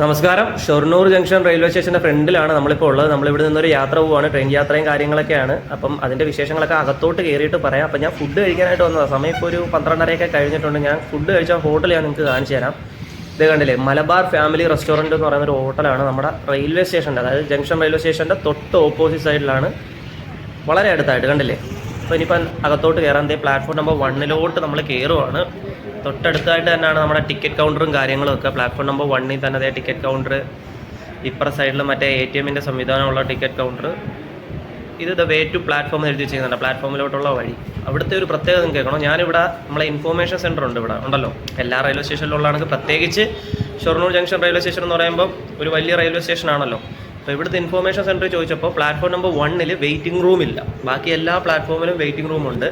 നമസ്കാരം. Shoranur junction railway സ്റ്റേഷന്റെ ഫ്രണ്ടിലാണ് നമ്മളിപ്പോൾ ഉള്ളത്. നമ്മളിവിടെ നിന്നൊരു യാത്ര പോവുകയാണ് ട്രെയിൻ യാത്രയും കാര്യങ്ങളൊക്കെയാണ്. അപ്പം അതിന്റെ വിശേഷങ്ങളൊക്കെ അകത്തോട്ട് കയറിയിട്ട് പറയാം. അപ്പം ഞാൻ ഫുഡ് കഴിക്കാനായിട്ട് വന്നതാണ് സമയം ഇപ്പോൾ ഒരു പന്ത്രണ്ടരയൊക്കെ കഴിഞ്ഞിട്ടുണ്ട്. ഞാൻ ഫുഡ് കഴിച്ച ഹോട്ടൽ ഞാൻ നിങ്ങൾക്ക് കാണിച്ചു തരാം. ഇത് കണ്ടില്ലേ? മലബാർ ഫാമിലി റെസ്റ്റോറന്റ് എന്ന് പറയുന്ന ഒരു ഹോട്ടലാണ് നമ്മുടെ റെയിൽവേ സ്റ്റേഷന്റെ അതായത് ജംഗ്ഷൻ റെയിൽവേ സ്റ്റേഷന്റെ തൊട്ട് ഓപ്പോസിറ്റ് സൈഡിലാണ് വളരെ അടുത്തായിട്ട് കണ്ടില്ലേ? അപ്പോൾ ഇനിയിപ്പം അകത്തോട്ട് കയറാൻ പ്ലാറ്റ്ഫോം നമ്പർ വണ്ണിലോട്ട് നമ്മൾ കയറുവാണ് തൊട്ടടുത്തായിട്ട് തന്നെയാണ് നമ്മുടെ ടിക്കറ്റ് കൗണ്ടറും കാര്യങ്ങളും ഒക്കെ. പ്ലാറ്റ്ഫോം നമ്പർ വണ്ണിൽ തന്നെ അതേ ടിക്കറ്റ് കൗണ്ടർ ഇപ്പുറ സൈഡിൽ മറ്റേ എ ടി എമ്മിന്റെ സംവിധാനമുള്ള ടിക്കറ്റ് കൗണ്ടർ ഇത് ദ വേ ടു പ്ലാറ്റ്ഫോം എഴുതി വെച്ചിരിക്കുന്നുണ്ട്. പ്ലാറ്റ്ഫോമിലോട്ടുള്ള വഴി. അവിടുത്തെ ഒരു പ്രത്യേകത കേൾക്കണം. ഞാനിവിടെ നമ്മളെ ഇൻഫോർമേഷൻ സെന്റർ ഉണ്ട് ഇവിടെ. ഉണ്ടല്ലോ. എല്ലാ റെയിൽവേ സ്റ്റേഷനിലുള്ളതാണെങ്കിൽ പ്രത്യേകിച്ച് ഷൊർണൂർ ജംഗ്ഷൻ റെയിൽവേ സ്റ്റേഷൻ എന്ന് പറയുമ്പോൾ ഒരു വലിയ റെയിൽവേ സ്റ്റേഷൻ ആണല്ലോ. അപ്പോൾ ഇവിടുത്തെ ഇൻഫോർമേഷൻ സെന്റർ ചോദിച്ചപ്പോൾ പ്ലാറ്റ്ഫോം നമ്പർ വണ്ണിൽ വെയിറ്റിംഗ് റൂം ഇല്ല. ബാക്കി എല്ലാ പ്ലാറ്റ്ഫോമിലും വെയിറ്റിംഗ് റൂം ഉണ്ട്.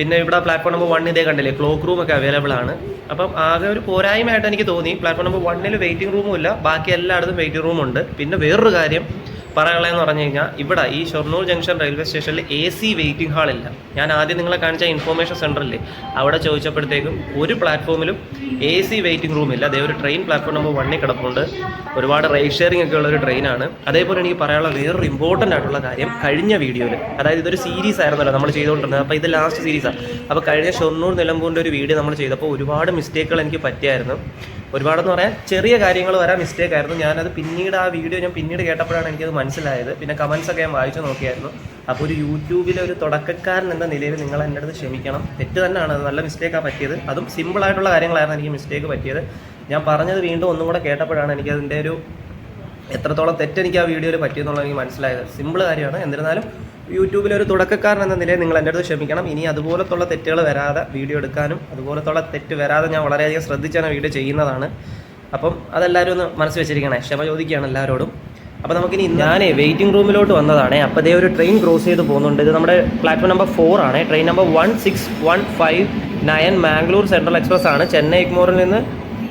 പിന്നെ ഇവിടെ പ്ലാറ്റ്ഫോം നമ്പർ വൺ ഇതേ കണ്ടില്ലേ ക്ലോക്ക് റൂം ഒക്കെ അവൈലബിൾ ആണ്. അപ്പം ആകെ ഒരു പോരായ്മയായിട്ട് എനിക്ക് തോന്നി പ്ലാറ്റ്ഫോം നമ്പർ വണ്ണിൽ വെയിറ്റിംഗ് റൂമും ഇല്ല ബാക്കി എല്ലായിടത്തും വെയിറ്റിംഗ് റൂമുണ്ട് പിന്നെ വേറൊരു കാര്യം പറയാനുള്ളതെന്ന് പറഞ്ഞു കഴിഞ്ഞാൽ ഇവിടെ ഈ ഷൊർണൂർ ജംഗ്ഷൻ റെയിൽവേ സ്റ്റേഷനിൽ എ സി വെയിറ്റിംഗ് ഹാൾ ഇല്ല. ഞാൻ ആദ്യം നിങ്ങളെ കാണിച്ച ഇൻഫോർമേഷൻ സെന്ററില്ലേ അവിടെ ചോദിച്ചപ്പോഴത്തേക്കും ഒരു പ്ലാറ്റ്ഫോമിലും എ സി വെയിറ്റിംഗ് റൂം ഇല്ല. അതേ ഒരു ട്രെയിൻ പ്ലാറ്റ്ഫോം നമ്പർ വണ്ണിൽ കിടപ്പുണ്ട്. ഒരുപാട് റൈഡ് ഷെയറിംഗ് ഒക്കെ ഉള്ള ഒരു ട്രെയിനാണ്. അതേപോലെ എനിക്ക് പറയാനുള്ള വേറൊരു ഇമ്പോർട്ടന്റ് ആയിട്ടുള്ള കാര്യം കഴിഞ്ഞ വീഡിയോയിൽ അതായത് ഇതൊരു സീരീസ് ആയിരുന്നല്ലോ നമ്മൾ ചെയ്തുകൊണ്ടിരുന്നത്. അപ്പോൾ ഇത് ലാസ്റ്റ് സീരീസാണ് അപ്പോൾ കഴിഞ്ഞ ഷൊർണൂർ നിലമ്പൂരിന്റെ ഒരു വീഡിയോ നമ്മൾ ചെയ്തപ്പോൾ ഒരുപാട് മിസ്റ്റേക്കുകൾ എനിക്ക് പറ്റിയായിരുന്നു. ഒരുപാടെന്ന് പറയാൻ ചെറിയ കാര്യങ്ങൾ വരാൻ മിസ്റ്റേക്ക് ആയിരുന്നു. ഞാനത് പിന്നീട് ആ വീഡിയോ ഞാൻ പിന്നീട് കേട്ടപ്പോഴാണ് എനിക്കത് മനസ്സിലായത്. പിന്നെ കമൻസ് ഒക്കെ ഞാൻ വായിച്ചു നോക്കിയായിരുന്നു. അപ്പോൾ ഒരു യൂട്യൂബിലെ ഒരു തുടക്കക്കാരൻ എന്ന നിലയിൽ നിങ്ങൾ എന്റെ അടുത്ത് ക്ഷമിക്കണം. തെറ്റ് തന്നെയാണ്. അത് നല്ല മിസ്റ്റേക്കാണ് പറ്റിയത്. അതും സിമ്പിൾ ആയിട്ടുള്ള കാര്യങ്ങളായിരുന്നു എനിക്ക് മിസ്റ്റേക്ക് പറ്റിയത്. ഞാൻ പറഞ്ഞത് വീണ്ടും ഒന്നും കൂടെ കേട്ടപ്പോഴാണ് എനിക്കതിന്റെ ഒരു എത്രത്തോളം തെറ്റെനിക്ക് ആ വീഡിയോയിൽ പറ്റിയെന്നുള്ളത് എനിക്ക് മനസ്സിലായത്. സിമ്പിൾ കാര്യമാണ്. എന്നിരുന്നാലും യൂട്യൂബിലെ ഒരു തുടക്കക്കാരൻ എന്ന നിലയിൽ നിങ്ങൾ എന്റെ അടുത്ത് ക്ഷമിക്കണം. ഇനി അതുപോലത്തുള്ള തെറ്റുകൾ വരാതെ വീഡിയോ എടുക്കാനും അതുപോലത്തുള്ള തെറ്റ് വരാതെ ഞാൻ വളരെയധികം ശ്രദ്ധിച്ചാണ് വീഡിയോ ചെയ്യുന്നതാണ്. അപ്പം അതെല്ലാവരും ഒന്ന് മനസ്സ് വെച്ചിരിക്കണേ. ക്ഷമ ചോദിക്കുകയാണ് എല്ലാവരോടും. അപ്പോൾ നമുക്കിനി ഞാനേ വെയിറ്റിംഗ് റൂമിലോട്ട് വന്നതാണ്. അപ്പോൾ ഇതേ ഒരു ട്രെയിൻ ക്രോസ് ചെയ്ത് പോകുന്നുണ്ട്. ഇത് നമ്മുടെ പ്ലാറ്റ്ഫോം നമ്പർ ഫോർ ആണ്. Train number one six one five nine Mangalore central express ആണ്. ചെന്നൈ എഗ്മോറിൽ നിന്ന്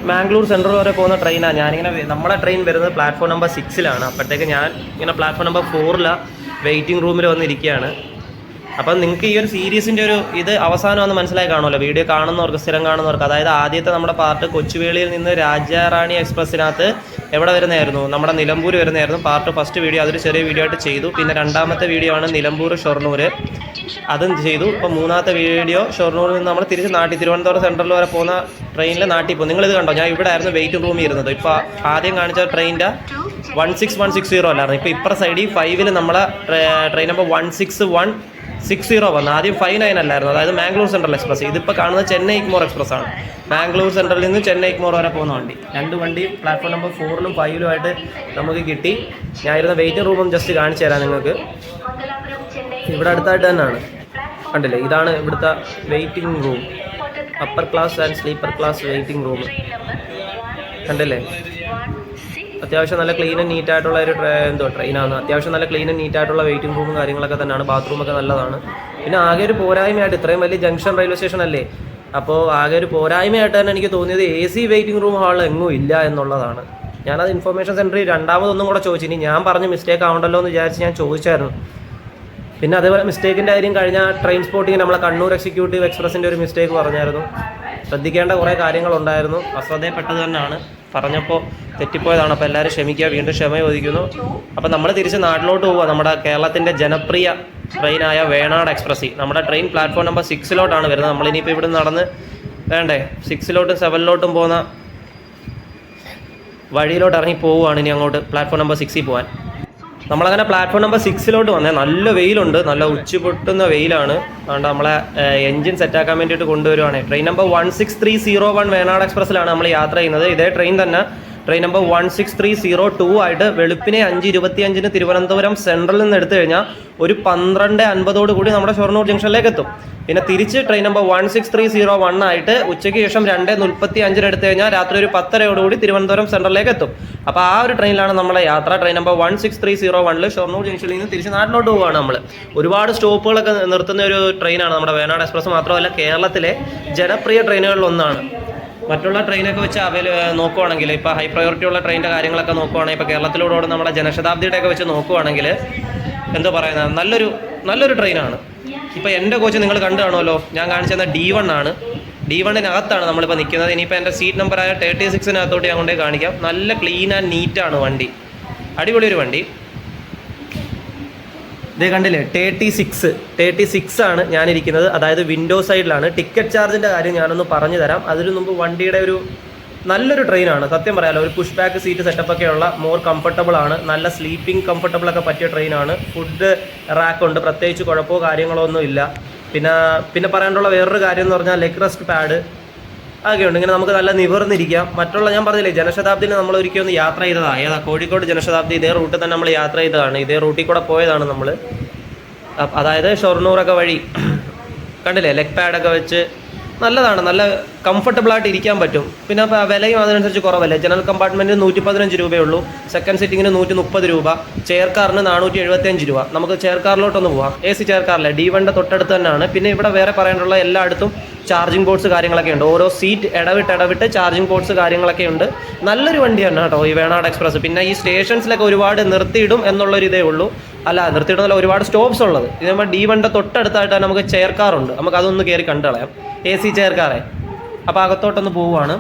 മാംഗ്ലൂർ സെൻട്രൽ വരെ പോകുന്ന ട്രെയിനാണ് ഞാനിങ്ങനെ നമ്മുടെ ട്രെയിൻ വരുന്നത് പ്ലാറ്റ്ഫോം നമ്പർ സിക്സിലാണ് അപ്പോഴത്തേക്ക് ഞാൻ ഇങ്ങനെ പ്ലാറ്റ്ഫോം നമ്പർ ഫോറിലാണ് വെയിറ്റിംഗ് റൂമിൽ വന്നിരിക്കുകയാണ്. അപ്പം നിങ്ങൾക്ക് ഈ ഒരു സീരീസിന്റെ ഒരു ഇത് അവസാനം ഒന്ന് മനസ്സിലായി കാണുമല്ലോ. വീഡിയോ കാണുന്നവർക്ക് സ്ഥിരം കാണുന്നവർക്ക്. അതായത് ആദ്യത്തെ നമ്മുടെ പാർട്ട് കൊച്ചുവേളിയിൽ നിന്ന് രാജാറാണി എക്സ്പ്രസ്സിനകത്ത് എവിടെ വരുന്നതായിരുന്നു? നമ്മുടെ നിലമ്പൂർ വരുന്നതായിരുന്നു. പാർട്ട് ഫസ്റ്റ് വീഡിയോ അതൊരു ചെറിയ വീഡിയോ ആയിട്ട് ചെയ്തു. പിന്നെ രണ്ടാമത്തെ വീഡിയോ ആണ് നിലമ്പൂർ ഷൊർണൂർ അതും ചെയ്തു. ഇപ്പോൾ മൂന്നാമത്തെ വീഡിയോ ഷൊർണൂരിൽ നിന്ന് നമ്മൾ തിരിച്ച് നാട്ടി തിരുവനന്തപുരം സെൻട്രൽ വരെ പോകുന്ന ട്രെയിനിൽ നാട്ടിൽ പോകും. നിങ്ങളിത് കണ്ടോ? ഞാൻ ഇവിടെ ആയിരുന്നു വെയിറ്റിംഗ് റൂമിൽ ഇരുന്നത്. ഇപ്പോൾ ആദ്യം കാണിച്ച ട്രെയിനിന്റെ one six one six zero അല്ലായിരുന്നു. ഇപ്പോൾ ഇപ്പുറ സൈഡിൽ ഫൈവിൽ നമ്മളെ train number one six one six zero വന്നു. ആദ്യം ഫൈവ് നയൻ അല്ലായിരുന്നു. അതായത് മാംഗ്ലൂർ സെൻട്രൽ എക്സ്പ്രസ്. ഇതിപ്പോൾ കാണുന്നത് ചെന്നൈ ഇഗ്മോർ എക്സ്പ്രസ് ആണ്. മാംഗ്ലൂർ സെൻട്രലിൽ നിന്ന് ചെന്നൈ ഇഗ്മോർ വരെ പോകുന്ന വണ്ടി. രണ്ട് വണ്ടി പ്ലാറ്റ്ഫോം നമ്പർ ഫോറിലും ഫൈവിലും ആയിട്ട് നമുക്ക് കിട്ടി. ഞാൻ ഇരുന്ന വെയിറ്റിംഗ് റൂമും ജസ്റ്റ് കാണിച്ചു തരാം നിങ്ങൾക്ക്. ഇവിടെ അടുത്തായിട്ട് തന്നെയാണ്. കണ്ടില്ലേ? ഇതാണ് ഇവിടുത്തെ waiting room upper class and sleeper class waiting room കണ്ടില്ലേ? അത്യാവശ്യം നല്ല ക്ലീൻ ആൻഡ് നീറ്റ് ആയിട്ടുള്ള ഒരു എന്തോ ട്രെയിനാണ് അത്യാവശ്യം നല്ല ക്ലീൻ ആൻഡ് നീറ്റ് ആയിട്ടുള്ള വെയിറ്റിംഗ് റൂമും കാര്യങ്ങളൊക്കെ തന്നെയാണ്. ബാത്റൂം ഒക്കെ നല്ലതാണ്. പിന്നെ ആകെ ഒരു പോരായ്മയായിട്ട് ഇത്രയും വലിയ ജംഗ്ഷൻ റെയിൽവേ സ്റ്റേഷൻ അല്ലേ? അപ്പോൾ ആകെ ഒരു പോരായ്മയായിട്ട് തന്നെ എനിക്ക് തോന്നിയത് A C waiting room hall എങ്ങും ഇല്ല എന്നുള്ളതാണ്. ഞാനത് ഇൻഫർമേഷൻ സെന്ററിൽ രണ്ടാമതൊന്നും കൂടെ ചോദിച്ചു. ഇനി ഞാൻ പറഞ്ഞ് മിസ്റ്റേക്ക് ആവണ്ടല്ലോ എന്ന് വിചാരിച്ച് ഞാൻ ചോദിച്ചായിരുന്നു. പിന്നെ അതേപോലെ മിസ്റ്റേക്കിന്റെ കാര്യം കഴിഞ്ഞ ട്രെയിൻ സ്പോട്ടിങ് നമ്മളെ കണ്ണൂർ എക്സിക്യൂട്ടീവ് എക്സ്പ്രസിന്റെ ഒരു മിസ്റ്റേക്ക് പറഞ്ഞായിരുന്നു. ശ്രദ്ധിക്കേണ്ട കുറേ കാര്യങ്ങളുണ്ടായിരുന്നു. അശ്രദ്ധയപ്പെട്ടത് തന്നെയാണ്. പറഞ്ഞപ്പോൾ തെറ്റിപ്പോയതാണ്. അപ്പോൾ എല്ലാവരും ക്ഷമിക്കുക. വീണ്ടും ക്ഷമ ചോദിക്കുന്നു. അപ്പോൾ നമ്മൾ തിരിച്ച് നാട്ടിലോട്ട് പോവുക. നമ്മുടെ കേരളത്തിന്റെ ജനപ്രിയ ട്രെയിനായ വേണാട് എക്സ്പ്രസ് നമ്മുടെ ട്രെയിൻ പ്ലാറ്റ്ഫോം നമ്പർ സിക്സിലോട്ടാണ് വരുന്നത്. നമ്മളിനിയിപ്പോൾ ഇവിടെ നടന്ന് വേണ്ടേ? സിക്സിലോട്ടും സെവനിലോട്ടും പോകുന്ന വഴിയിലോട്ട് ഇറങ്ങി പോവുകയാണ് ഇനി അങ്ങോട്ട്. പ്ലാറ്റ്ഫോം നമ്പർ സിക്സിൽ പോകാൻ നമ്മളങ്ങനെ പ്ലാറ്റ്ഫോം നമ്പർ സിക്സിലോട്ട് വന്നേ. നല്ല വെയിലുണ്ട്. നല്ല ഉച്ച പൊട്ടുന്ന വെയിലാണ്. അതുകൊണ്ട് നമ്മളെ എൻജിൻ സെറ്റാക്കാൻ വേണ്ടിയിട്ട് കൊണ്ടുവരുവാണ്. Train number one six three zero one Venad എക്സ്പ്രസ്സിലാണ് നമ്മൾ യാത്ര ചെയ്യുന്നത്. ഇതേ ട്രെയിൻ തന്നെ train number one six three zero two ആയിട്ട് വെളുപ്പിനെ അഞ്ച് ഇരുപത്തി അഞ്ചിന് തിരുവനന്തപുരം സെൻട്രലിൽ നിന്ന് എടുത്തു കഴിഞ്ഞാൽ ഒരു പന്ത്രണ്ട് അൻപതോട് കൂടി നമ്മുടെ ഷൊർണൂർ ജംഗ്ഷനിലേക്ക് എത്തും. പിന്നെ തിരിച്ച് train number one six three zero one ആയിട്ട് ഉച്ചയ്ക്ക് ശേഷം രണ്ട് മുപ്പത്തി അഞ്ചിന് എടുത്തു കഴിഞ്ഞാൽ രാത്രി ഒരു പത്തരയോടുകൂടി തിരുവനന്തപുരം സെൻട്രലിലേക്ക് എത്തും. അപ്പോൾ ആ ഒരു ട്രെയിനിലാണ് നമ്മുടെ യാത്ര. Train number one six three zero വണ്ണിൽ ഷൊർണൂർ ജംഗ്ഷനിൽ നിന്ന് തിരിച്ച് നാട്ടിലോട്ട് പോവുകയാണ് നമ്മൾ ഒരുപാട് സ്റ്റോപ്പുകളൊക്കെ നിർത്തുന്ന ഒരു ട്രെയിനാണ് നമ്മുടെ വയനാട് എക്സ്പ്രസ് മാത്രമല്ല കേരളത്തിലെ ജനപ്രിയ ട്രെയിനുകളിൽ ഒന്നാണ്. മറ്റുള്ള ട്രെയിനൊക്കെ വെച്ച് അവൈല നോക്കുവാണെങ്കിൽ ഇപ്പോൾ ഹൈ പ്രയോറിറ്റി ഉള്ള ട്രെയിനിന്റെ കാര്യങ്ങളൊക്കെ നോക്കുവാണെങ്കിൽ ഇപ്പോൾ കേരളത്തിലൂടെ ഓടുന്ന നമ്മുടെ ജനശതാബ്ദിയുടെ ഒക്കെ വെച്ച് നോക്കുവാണെങ്കിൽ എന്തോ പറയുന്നത് നല്ലൊരു നല്ലൊരു ട്രെയിനാണ് ഇപ്പോൾ എന്റെ കോച്ച് നിങ്ങൾ കണ്ടു കാണുമല്ലോ ഞാൻ കാണിച്ചു തന്ന ഡി വൺ ആണ് ഡി വണ്ണിനകത്താണ് നമ്മളിപ്പോൾ നിൽക്കുന്നത് ഇനിയിപ്പോൾ എന്റെ സീറ്റ് നമ്പറായ തേർട്ടി സിക്സിനകത്തോട്ട് ഞാൻ കൊണ്ടുപോയി കാണിക്കാം. നല്ല ക്ലീൻ ആൻഡ് നീറ്റാണ് വണ്ടി. അടിപൊളി ഒരു വണ്ടി. ഇതേ കണ്ടില്ലേ തേർട്ടി സിക്സ് തേർട്ടി സിക്സ് ആണ് ഞാനിരിക്കുന്നത്. അതായത് വിൻഡോ സൈഡിലാണ് ടിക്കറ്റ് ചാർജിന്റെ കാര്യം ഞാനൊന്ന് പറഞ്ഞു തരാം. അതിനു മുമ്പ് വണ്ടിയുടെ ഒരു നല്ലൊരു ട്രെയിനാണ് സത്യം പറയാലോ ഒരു പുഷ് ബാക്ക് സീറ്റ് സെറ്റപ്പ് ഒക്കെ ഉള്ള മോർ കംഫർട്ടബിൾ ആണ്. നല്ല സ്ലീപ്പിംഗ് കംഫർട്ടബിൾ ഒക്കെ പറ്റിയ ട്രെയിനാണ് ഫുഡ് റാക്ക് ഉണ്ട്. പ്രത്യേകിച്ച് കുഴപ്പമോ കാര്യങ്ങളോ ഒന്നും ഇല്ല. പിന്നെ പിന്നെ പറയാനുള്ള വേറൊരു കാര്യം എന്ന് പറഞ്ഞാൽ ലെഗ് റെസ്റ്റ് പാഡ് അതൊക്കെയുണ്ട് ഇങ്ങനെ നമുക്ക് നല്ല നിവർന്നിരിക്കാം. മറ്റുള്ള ഞാൻ പറഞ്ഞില്ലേ ജനശതാബ്ദിയിൽ നമ്മൾ ഒരിക്കലും ഒന്ന് യാത്ര ചെയ്തതാണ് ഏതാ കോഴിക്കോട് ജനശതാബ്ദി ഇതേ റൂട്ടിൽ തന്നെ നമ്മൾ യാത്ര ചെയ്തതാണ്. ഇതേ റൂട്ടിൽ കൂടെ പോയതാണ് നമ്മൾ അതായത് ഷൊർണൂറൊക്കെ വഴി. കണ്ടില്ലേ ലെഗ് പാഡൊക്കെ വെച്ച് നല്ലതാണ്. നല്ല കംഫർട്ടബിളായിട്ട് ഇരിക്കാൻ പറ്റും. പിന്നെ വിലയും അതിനനുസരിച്ച് കുറവല്ലേ? ജനറൽ കമ്പാർട്ട്മെന്റിന് നൂറ്റി പതിനഞ്ച് രൂപയേ ഉള്ളൂ. സെക്കൻഡ് സിറ്റിങ്ങിന് നൂറ്റി മുപ്പത് രൂപ. ചെയർ കാറിന് നാനൂറ്റി എഴുപത്തിയഞ്ച് രൂപ. നമുക്ക് ചെയർ കാറിലോട്ടൊന്ന് പോവാം. എ സി ചെയർ കാറിലെ ഡി വണ്ടെ തൊട്ടടുത്ത് തന്നെയാണ്. പിന്നെ ഇവിടെ വേറെ പറയാനുള്ള എല്ലായിടത്തും ചാർജിങ് പോർട്സ് കാര്യങ്ങളൊക്കെ ഉണ്ട്. ഓരോ സീറ്റ് ഇടവിട്ട് ഇടവിട്ട് ചാർജിങ് പോർട്സ് കാര്യങ്ങളൊക്കെ ഉണ്ട്. നല്ലൊരു വണ്ടിയാണ് കേട്ടോ ഈ വേണാട് എക്സ്പ്രസ് പിന്നെ ഈ സ്റ്റേഷൻസിലൊക്കെ ഒരുപാട് നിർത്തിയിടും എന്നുള്ളൊരു ഇതേ ഉള്ളൂ. അല്ല നിർത്തിയിടുന്നല്ല ഒരുപാട് സ്റ്റോപ്സ് ഉള്ളത്. ഇത് നമ്മൾ ഡി വണ്ടെ തൊട്ടടുത്തായിട്ട് നമുക്ക് ചേർക്കാറുണ്ട് കാറുണ്ട് നമുക്ക് അതൊന്ന് കയറി കണ്ടു കളയാം. എ സി ചേർക്കാറേ കാറേ അപ്പോൾ അകത്തോട്ടൊന്ന് പോവുകയാണ്.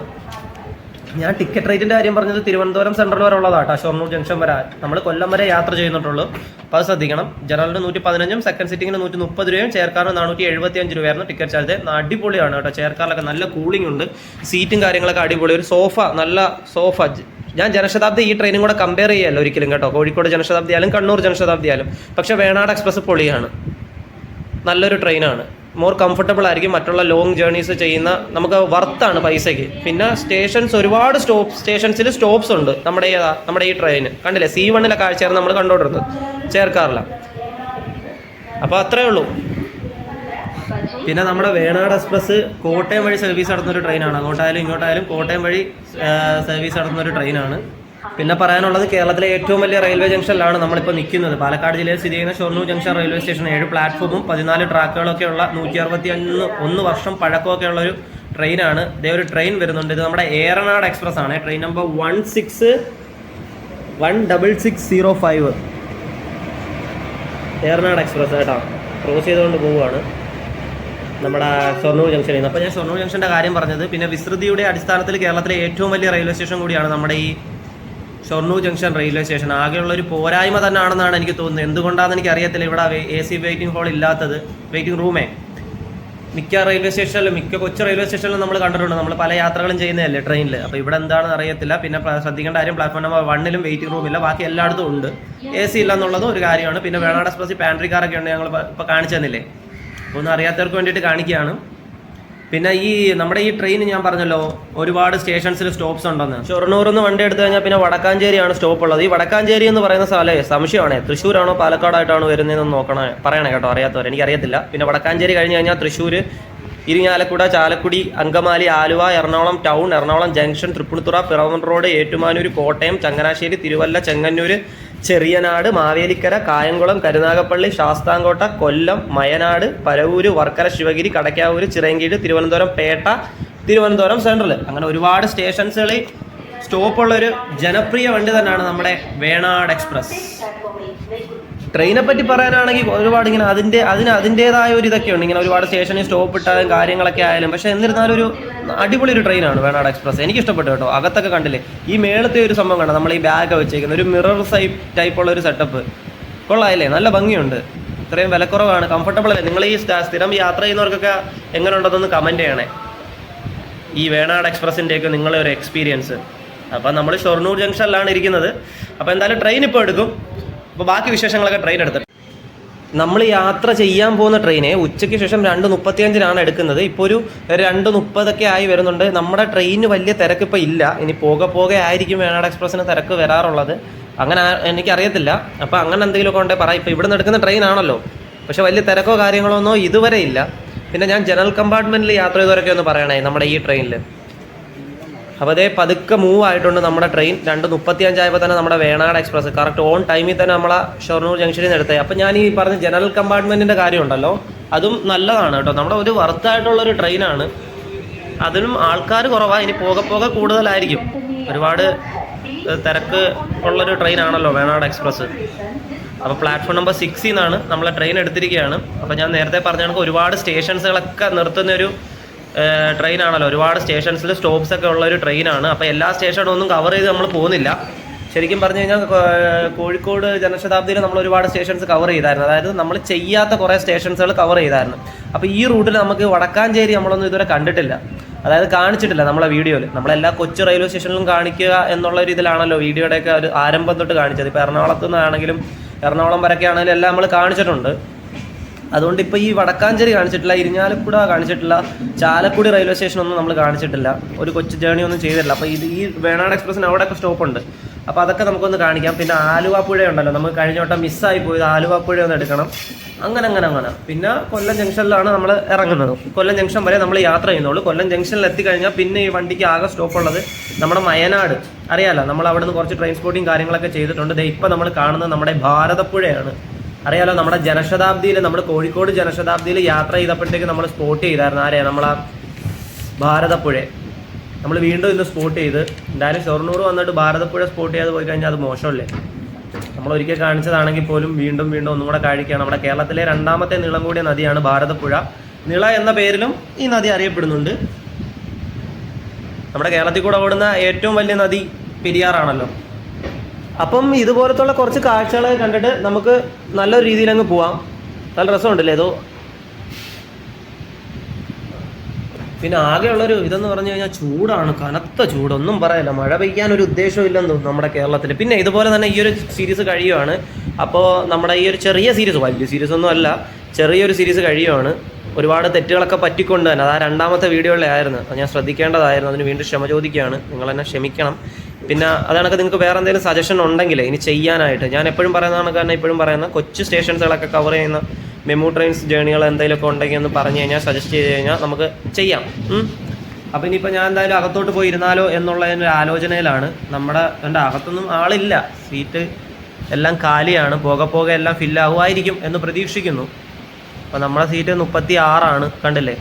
ഞാൻ ടിക്കറ്റ് റേറ്റിന്റെ കാര്യം പറഞ്ഞത് തിരുവനന്തപുരം സെൻട്രൽ വരെ ഉള്ളതാട്ടോ ഷൊർണൂർ ജംഗ്ഷൻ വരെ. നമ്മൾ കൊല്ലം വരെ യാത്ര ചെയ്യുന്നുള്ളൂ അപ്പോൾ അത് ശ്രദ്ധിക്കണം. ജനറലിന് നൂറ്റി പതിനഞ്ചും സെക്കൻഡ് സിറ്റിങ്ങിന് നൂറ്റി മുപ്പത് രൂപയും ചെയർക്കാറിന് നാനൂറ്റി എഴുപത്തി അഞ്ച് രൂപയായിരുന്നു ടിക്കറ്റ് ചാർജ് അടിപൊളിയാണ് കേട്ടോ. ചെയർക്കാറിലൊക്കെ നല്ല കൂളിംഗ് ഉണ്ട്. സീറ്റും കാര്യങ്ങളൊക്കെ അടിപൊളി. ഒരു സോഫ നല്ല സോഫ ഞാൻ ജനശതാബ്ദി ഈ ട്രെയിനും കൂടെ കമ്പയർ ചെയ്യാമല്ലോ ഒരിക്കലും കേട്ടോ. കോഴിക്കോട് ജനശതാബ്ദി ആയാലും കണ്ണൂർ ജനശതാബ്ദി ആയാലും. പക്ഷേ വേണാട് എക്സ്പ്രസ് പൊളിയാണ്. നല്ലൊരു ട്രെയിനാണ് മോർ കംഫർട്ടബിൾ ആയിരിക്കും മറ്റുള്ള ലോങ് ജേർണീസ് ചെയ്യുന്ന നമുക്ക് വർത്താണ് പൈസയ്ക്ക്. പിന്നെ സ്റ്റേഷൻസ് ഒരുപാട് സ്റ്റോപ്പ് സ്റ്റേഷൻസിൽ സ്റ്റോപ്സ് ഉണ്ട്. നമ്മുടെ ഏതാ നമ്മുടെ ഈ ട്രെയിന് കണ്ടില്ലേ? സി വണ്ണിലെ കാഴ്ചയാണ് നമ്മൾ കണ്ടുകൊണ്ടിരുന്നത്. ചേർക്കാറില്ല. അപ്പോൾ അത്രേ ഉള്ളൂ. പിന്നെ നമ്മുടെ വേണാട് എക്സ്പ്രസ് കോട്ടയം വഴി സർവീസ് നടത്തുന്ന ഒരു ട്രെയിനാണ് അങ്ങോട്ടായാലും ഇങ്ങോട്ടായാലും കോട്ടയം വഴി സർവീസ് നടത്തുന്ന ഒരു ട്രെയിനാണ് പിന്നെ പറയാനുള്ളത് കേരളത്തിലെ ഏറ്റവും വലിയ റെയിൽവേ ജംഗ്ഷനിലാണ് നമ്മളിപ്പോൾ നിൽക്കുന്നത്. പാലക്കാട് ജില്ലയിൽ സ്ഥിതി ചെയ്യുന്ന ഷൊർണൂർ ജംഗ്ഷൻ റെയിൽവേ സ്റ്റേഷൻ ഏഴ് പ്ലാറ്റ്ഫോമും പതിനാല് ട്രാക്കുകളൊക്കെ ഉള്ള നൂറ്റി അറുപത്തി അഞ്ച് ഒന്ന് വർഷം പഴക്കമൊക്കെ ഉള്ള ഒരു ട്രെയിനാണ്. ഇതേ ഒരു ട്രെയിൻ വരുന്നുണ്ട്. ഇത് നമ്മുടെ ഏറനാട് എക്സ്പ്രസ് ആണ് train number one six one double six zero five. Ernad express കേട്ടോ. ക്രോസ് ചെയ്തുകൊണ്ട് പോവുകയാണ് നമ്മുടെ ഷൊർണൂർ ജംഗ്ഷനിൽ നിന്ന്. അപ്പോൾ ഞാൻ ഷൊർണൂർ ജംഗ്ഷന്റെ കാര്യം പറഞ്ഞത് പിന്നെ വിസ്തൃതിയുടെ അടിസ്ഥാനത്തിൽ കേരളത്തിലെ ഏറ്റവും വലിയ റെയിൽവേ സ്റ്റേഷൻ കൂടിയാണ് നമ്മുടെ ഈ ഷൊർണൂർ ജംഗ്ഷൻ റെയിൽവേ സ്റ്റേഷൻ. ആകെയുള്ള ഒരു പോരായ്മ തന്നെയാണെന്നാണ് എനിക്ക് തോന്നുന്നത്. എന്തുകൊണ്ടാണെന്ന് എനിക്ക് അറിയത്തില്ല. ഇവിടെ എ സി വെയിറ്റിംഗ് ഹാൾ ഇല്ലാത്തത്. വെയിറ്റിംഗ് റൂമേ മിക്ക റെയിൽവേ സ്റ്റേഷനിലും മിക്ക കൊച്ചു റെയിൽവേ സ്റ്റേഷനിലും നമ്മൾ കണ്ടിട്ടുണ്ട്. നമ്മൾ പല യാത്രകളും ചെയ്യുന്നതല്ലേ ട്രെയിനിൽ അപ്പോൾ ഇവിടെ എന്താണെന്ന് അറിയത്തില്ല. പിന്നെ ശ്രദ്ധിക്കേണ്ട കാര്യം പ്ലാറ്റ്ഫോം നമ്പർ വണ്ണിലും വെയിറ്റിംഗ് റൂം ഇല്ല. ബാക്കി എല്ലായിടത്തും ഉണ്ട്. എ സി ഇല്ല എന്നുള്ളതും ഒരു കാര്യമാണ്. പിന്നെ വേണാട് എക്സ്പ്രസ് കാറൊക്കെ ഉണ്ട്. ഞങ്ങൾ ഇപ്പോൾ കാണിച്ചു തന്നില്ലേ? ഒന്നും അറിയാത്തവർക്ക് വേണ്ടിയിട്ട് കാണിക്കുകയാണ്. പിന്നെ ഈ നമ്മുടെ ഈ ട്രെയിൻ ഞാൻ പറഞ്ഞല്ലോ ഒരുപാട് സ്റ്റേഷൻസിൽ സ്റ്റോപ്സ് ഉണ്ടെന്ന്. ഷൊർണൂർ നിന്ന് വണ്ടി എടുത്തു കഴിഞ്ഞാൽ പിന്നെ വടക്കാഞ്ചേരിയാണ് സ്റ്റോപ്പ് ഉള്ളത്. ഈ വടക്കാഞ്ചേരി എന്ന് പറയുന്ന സ്ഥലമേ സംശയമാണേ. തൃശ്ശൂരാണോ പാലക്കാടായിട്ടാണോ വരുന്നതെന്ന് നോക്കണേ പറയണേ കേട്ടോ അറിയാത്തവർ എനിക്കറിയത്തില്ല. പിന്നെ വടക്കാഞ്ചേരി കഴിഞ്ഞ് കഴിഞ്ഞാൽ Thrissur Irinjalakuda Chalakudy Angamaly Aluva Ernakulam town Ernakulam junction Tripunithura Piravom road Ettumanoor Kottayam Changanassery Thiruvalla Chengannur Cheriyanad Mavelikara Kayamkulam Karunagappally Sasthamkotta Kollam Mayyanad Paravur Varkala Sivagiri Kadakkavoor Chirayinkeezhu Thiruvananthapuram Pettah Thiruvananthapuram central അങ്ങനെ ഒരുപാട് സ്റ്റേഷൻസുകളിൽ സ്റ്റോപ്പുള്ളൊരു ജനപ്രിയ വണ്ടി തന്നെയാണ് നമ്മുടെ Venad express. ട്രെയിനെ പറ്റി പറയാനാണെങ്കിൽ ഒരുപാട് ഇങ്ങനെ അതിന്റെ അതിന് അതിന്റേതായ ഒരു ഇതൊക്കെ ഉണ്ട്. ഇങ്ങനെ ഒരുപാട് സ്റ്റേഷനിൽ സ്റ്റോപ്പ് ഇട്ടാലും കാര്യങ്ങളൊക്കെ ആയാലും. പക്ഷേ എന്നിരുന്നാലും ഒരു അടിപൊളി ഒരു ട്രെയിനാണ് വേണാട് എക്സ്പ്രസ് എനിക്ക് ഇഷ്ടപ്പെട്ടു കേട്ടോ. അകത്തൊക്കെ കണ്ടില്ലേ? ഈ മേളത്തെ ഒരു സംഭവം കണ്ടോ? നമ്മൾ ഈ ബാഗ് വെച്ചേക്കുന്ന ഒരു മിറർ സൈപ്പ് ടൈപ്പുള്ള ഒരു സെറ്റപ്പ് കൊള്ളായില്ലേ? നല്ല ഭംഗിയുണ്ട്. ഇത്രയും വിലക്കുറവാണ്. കംഫർട്ടബിൾ അല്ലേ? നിങ്ങൾ ഈ സ്ഥ- സ്ഥിരം യാത്ര ചെയ്യുന്നവർക്കൊക്കെ എങ്ങനെ ഉണ്ടെന്നൊന്ന് കമന്റ് ചെയ്യണേ. ഈ വേണാട് എക്സ്പ്രസിന്റെയൊക്കെ നിങ്ങളെ ഒരു എക്സ്പീരിയൻസ് അപ്പം നമ്മൾ ഷൊർണൂർ ജംഗ്ഷനിലാണ് ഇരിക്കുന്നത്. അപ്പോൾ എന്തായാലും ട്രെയിൻ ഇപ്പോൾ എടുക്കും. അപ്പോൾ ബാക്കി വിശേഷങ്ങളൊക്കെ ട്രെയിൻ എടുത്തിട്ട്. നമ്മൾ യാത്ര ചെയ്യാൻ പോകുന്ന ട്രെയിനെ ഉച്ചയ്ക്ക് ശേഷം രണ്ട് മുപ്പത്തിയഞ്ചിനാണ് എടുക്കുന്നത്. ഇപ്പോൾ ഒരു രണ്ട് മുപ്പതൊക്കെ ആയി വരുന്നുണ്ട്. നമ്മുടെ ട്രെയിനിന് വലിയ തിരക്ക് ഇപ്പോൾ ഇല്ല. ഇനി പോകെ പോകെ ആയിരിക്കും വേണാട് എക്സ്പ്രസ്സിന് തിരക്ക് വരാറുള്ളത്. അങ്ങനെ എനിക്കറിയത്തില്ല. അപ്പോൾ അങ്ങനെ എന്തെങ്കിലുമൊക്കെ ഉണ്ടെങ്കിൽ പറ. ഇപ്പോൾ ഇവിടുന്ന് എടുക്കുന്ന ട്രെയിൻ ആണല്ലോ. പക്ഷേ വലിയ തിരക്കോ കാര്യങ്ങളോ ഒന്നും ഇതുവരെ ഇല്ല. പിന്നെ ഞാൻ ജനറൽ കമ്പാർട്ട്മെന്റിൽ യാത്ര ചെയ്തവരൊക്കെ ഒന്ന് പറയണേ നമ്മുടെ ഈ ട്രെയിനിൽ അപ്പോൾ അതേ പതുക്കെ മൂവ് ആയിട്ടുണ്ട് നമ്മുടെ ട്രെയിൻ രണ്ട് മുപ്പത്തി അഞ്ചായപ്പോൾ തന്നെ നമ്മുടെ വേണാട് എക്സ്പ്രസ് കറക്റ്റ് ഓൺ ടൈമിൽ തന്നെ നമ്മളെ ഷൊർണൂർ ജംഗ്ഷനിൽ നിന്ന് അപ്പോൾ ഞാൻ ഈ പറഞ്ഞ ജനറൽ കമ്പാർട്ട്മെന്റിന്റെ കാര്യമുണ്ടല്ലോ അതും നല്ലതാണ് കേട്ടോ. നമ്മുടെ ഒരു വർത്തായിട്ടുള്ളൊരു ട്രെയിനാണ് അതിനും ആൾക്കാർ കുറവാണ് ഇനി പോകെ പോകെ കൂടുതലായിരിക്കും. ഒരുപാട് തിരക്ക് ഉള്ളൊരു ട്രെയിനാണല്ലോ വേണാട് എക്സ്പ്രസ് അപ്പോൾ പ്ലാറ്റ്ഫോം നമ്പർ സിക്സിൽ നിന്നാണ് നമ്മളെ ട്രെയിൻ എടുത്തിരിക്കുകയാണ് അപ്പോൾ ഞാൻ നേരത്തെ പറഞ്ഞ കണക്ക് ഒരുപാട് സ്റ്റേഷൻസുകളൊക്കെ നിർത്തുന്ന ഒരു ട്രെയിൻ ആണല്ലോ. ഒരുപാട് സ്റ്റേഷൻസിൽ സ്റ്റോപ്സ് ഒക്കെ ഉള്ള ഒരു ട്രെയിനാണ് അപ്പോൾ എല്ലാ സ്റ്റേഷനും ഒന്നും കവർ ചെയ്ത് നമ്മൾ പോകുന്നില്ല. ശരിക്കും പറഞ്ഞു കഴിഞ്ഞാൽ കോഴിക്കോട് ജനശതാബ്ദിയിൽ നമ്മൾ ഒരുപാട് സ്റ്റേഷൻസ് കവർ ചെയ്തായിരുന്നു. അതായത് നമ്മൾ ചെയ്യാത്ത കുറേ സ്റ്റേഷൻസുകൾ കവർ ചെയ്തായിരുന്നു. അപ്പോൾ ഈ റൂട്ടിൽ നമുക്ക് വടക്കാഞ്ചേരി നമ്മളൊന്നും ഇതുവരെ കണ്ടിട്ടില്ല. അതായത് കാണിച്ചിട്ടില്ല നമ്മളെ വീഡിയോയിൽ നമ്മളെല്ലാ കൊച്ചു റെയിൽവേ സ്റ്റേഷനിലും കാണിക്കുക എന്നുള്ള ഒരു ഇതിലാണല്ലോ വീഡിയോയുടെയൊക്കെ ഒരു ആരംഭം തൊട്ട് കാണിച്ചത്. ഇപ്പോൾ എറണാകുളത്ത് നിന്നാണെങ്കിലും എറണാകുളം വരൊക്കെ ആണെങ്കിലും എല്ലാം നമ്മൾ കാണിച്ചിട്ടുണ്ട്. അതുകൊണ്ട് ഇപ്പോൾ ഈ വടക്കാഞ്ചേരി കാണിച്ചിട്ടില്ല ഇരിഞ്ഞാലക്കുട കാണിച്ചിട്ടില്ല ചാലക്കുടി റെയിൽവേ സ്റ്റേഷൻ ഒന്നും നമ്മൾ കാണിച്ചിട്ടില്ല. ഒരു കൊച്ചു ജേണി ഒന്നും ചെയ്തിട്ടില്ല. അപ്പോൾ ഇത് ഈ വേണാട് എക്സ്പ്രസ്സിന് സ്റ്റോപ്പ് ഉണ്ട്. അപ്പോൾ അതൊക്കെ നമുക്കൊന്ന് കാണിക്കാം. പിന്നെ ആലുവാപ്പുഴ ഉണ്ടല്ലോ നമുക്ക് കഴിഞ്ഞ വട്ടം മിസ്സായി പോയത് ആലുവാപ്പുഴ ഒന്ന് എടുക്കണം. അങ്ങനെ അങ്ങനെ അങ്ങനെ. പിന്നെ കൊല്ലം ജംഗ്ഷനിലാണ് നമ്മൾ ഇറങ്ങുന്നത്. കൊല്ലം ജംഗ്ഷൻ വരെ നമ്മൾ യാത്ര ചെയ്യുന്നുള്ളൂ. കൊല്ലം ജംഗ്ഷനിൽ എത്തിക്കഴിഞ്ഞാൽ പിന്നെ ഈ വണ്ടിക്ക് ആകെ സ്റ്റോപ്പ് ഉള്ളത് നമ്മുടെ മയനാട്. അറിയാലോ നമ്മൾ അവിടെ കുറച്ച് ട്രെയിൻ സ്പോർട്ടിങ് കാര്യങ്ങളൊക്കെ ചെയ്തിട്ടുണ്ട്. ഇപ്പം നമ്മൾ കാണുന്നത് നമ്മുടെ ഭാരതപ്പുഴയാണ്. അറിയാലോ നമ്മുടെ ജനശതാബ്ദിയിൽ നമ്മൾ കോഴിക്കോട് ജനശതാബ്ദിയിൽ യാത്ര ചെയ്തപ്പോഴത്തേക്ക് നമ്മൾ സ്പോട്ട് ചെയ്തായിരുന്നു. ആരെയാ? നമ്മളാ ഭാരതപ്പുഴ. നമ്മൾ വീണ്ടും ഇന്ന് സ്പോട്ട് ചെയ്ത്. എന്തായാലും ഷൊർണൂർ വന്നിട്ട് ഭാരതപ്പുഴ സ്പോട്ട് ചെയ്ത് പോയി കഴിഞ്ഞാൽ അത് മോശമല്ലേ? നമ്മൾ ഒരിക്കൽ കാണിച്ചതാണെങ്കിൽ പോലും വീണ്ടും വീണ്ടും ഒന്നും കൂടെ കാണിക്കുകയാണ് നമ്മുടെ കേരളത്തിലെ രണ്ടാമത്തെ നീളം കൂടിയ നദിയാണ് ഭാരതപ്പുഴ. നിള എന്ന പേരിലും ഈ നദി അറിയപ്പെടുന്നുണ്ട്. നമ്മുടെ കേരളത്തിൽ കൂടെ ഓടുന്ന ഏറ്റവും വലിയ നദി പെരിയാറാണല്ലോ. അപ്പം ഇതുപോലത്തുള്ള കുറച്ച് കാഴ്ചകളെ കണ്ടിട്ട് നമുക്ക് നല്ലൊരു രീതിയിൽ അങ്ങ് പോവാം. നല്ല രസമുണ്ടല്ലേ ഏതോ പിന്നെ ആകെയുള്ളൊരു ഇതെന്ന് പറഞ്ഞു കഴിഞ്ഞാൽ ചൂടാണ് കനത്ത ചൂട്. ഒന്നും പറയല്ല മഴ പെയ്യാൻ ഒരു ഉദ്ദേശവും ഇല്ലെന്ന് തോന്നുന്നു നമ്മുടെ കേരളത്തിൽ പിന്നെ ഇതുപോലെ തന്നെ ഈ ഒരു സീരീസ് കഴിയുവാണ്. അപ്പോൾ നമ്മുടെ ഈ ഒരു ചെറിയ സീരീസ് വലിയ സീരീസ് ഒന്നും അല്ല ചെറിയൊരു സീരീസ് കഴിയുവാണ്. ഒരുപാട് തെറ്റുകളൊക്കെ പറ്റിക്കൊണ്ട് തന്നെ അത് ആ രണ്ടാമത്തെ വീഡിയോയിലായിരുന്നു അത് ഞാൻ ശ്രദ്ധിക്കേണ്ടതായിരുന്നു അതിന് വീണ്ടും ക്ഷമ ചോദിക്കുകയാണ്. നിങ്ങൾ എന്നെ ക്ഷമിക്കണം. പിന്നെ അതാണൊക്കെ നിങ്ങൾക്ക് വേറെ എന്തെങ്കിലും സജഷൻ ഉണ്ടെങ്കിൽ ഇനി ചെയ്യാനായിട്ട്. ഞാൻ എപ്പോഴും പറയുന്നതാണ് കാരണം ഇപ്പോഴും പറയുന്ന കൊച്ചു സ്റ്റേഷൻസുകളൊക്കെ കവർ ചെയ്യുന്ന മെമു ട്രെയിൻസ് ജേണികൾ എന്തെങ്കിലുമൊക്കെ ഉണ്ടെങ്കിൽ ഒന്ന് പറഞ്ഞു കഴിഞ്ഞാൽ സജസ്റ്റ് ചെയ്ത് കഴിഞ്ഞാൽ നമുക്ക് ചെയ്യാം. അപ്പം അപ്പോൾ ഇനിയിപ്പോൾ ഞാൻ എന്തായാലും അകത്തോട്ട് പോയി ഇരുന്നാലോ എന്നുള്ളതിന്റെ ആലോചനയിലാണ്. നമ്മുടെ എന്റെ അകത്തൊന്നും ആളില്ല. സീറ്റ് എല്ലാം കാലിയാണ്. പോകെ പോകെ എല്ലാം ഫില്ലാകുമായിരിക്കും എന്ന് പ്രതീക്ഷിക്കുന്നു. അപ്പോൾ നമ്മുടെ സീറ്റ് മുപ്പത്തി ആറാണ് കണ്ടില്ലേ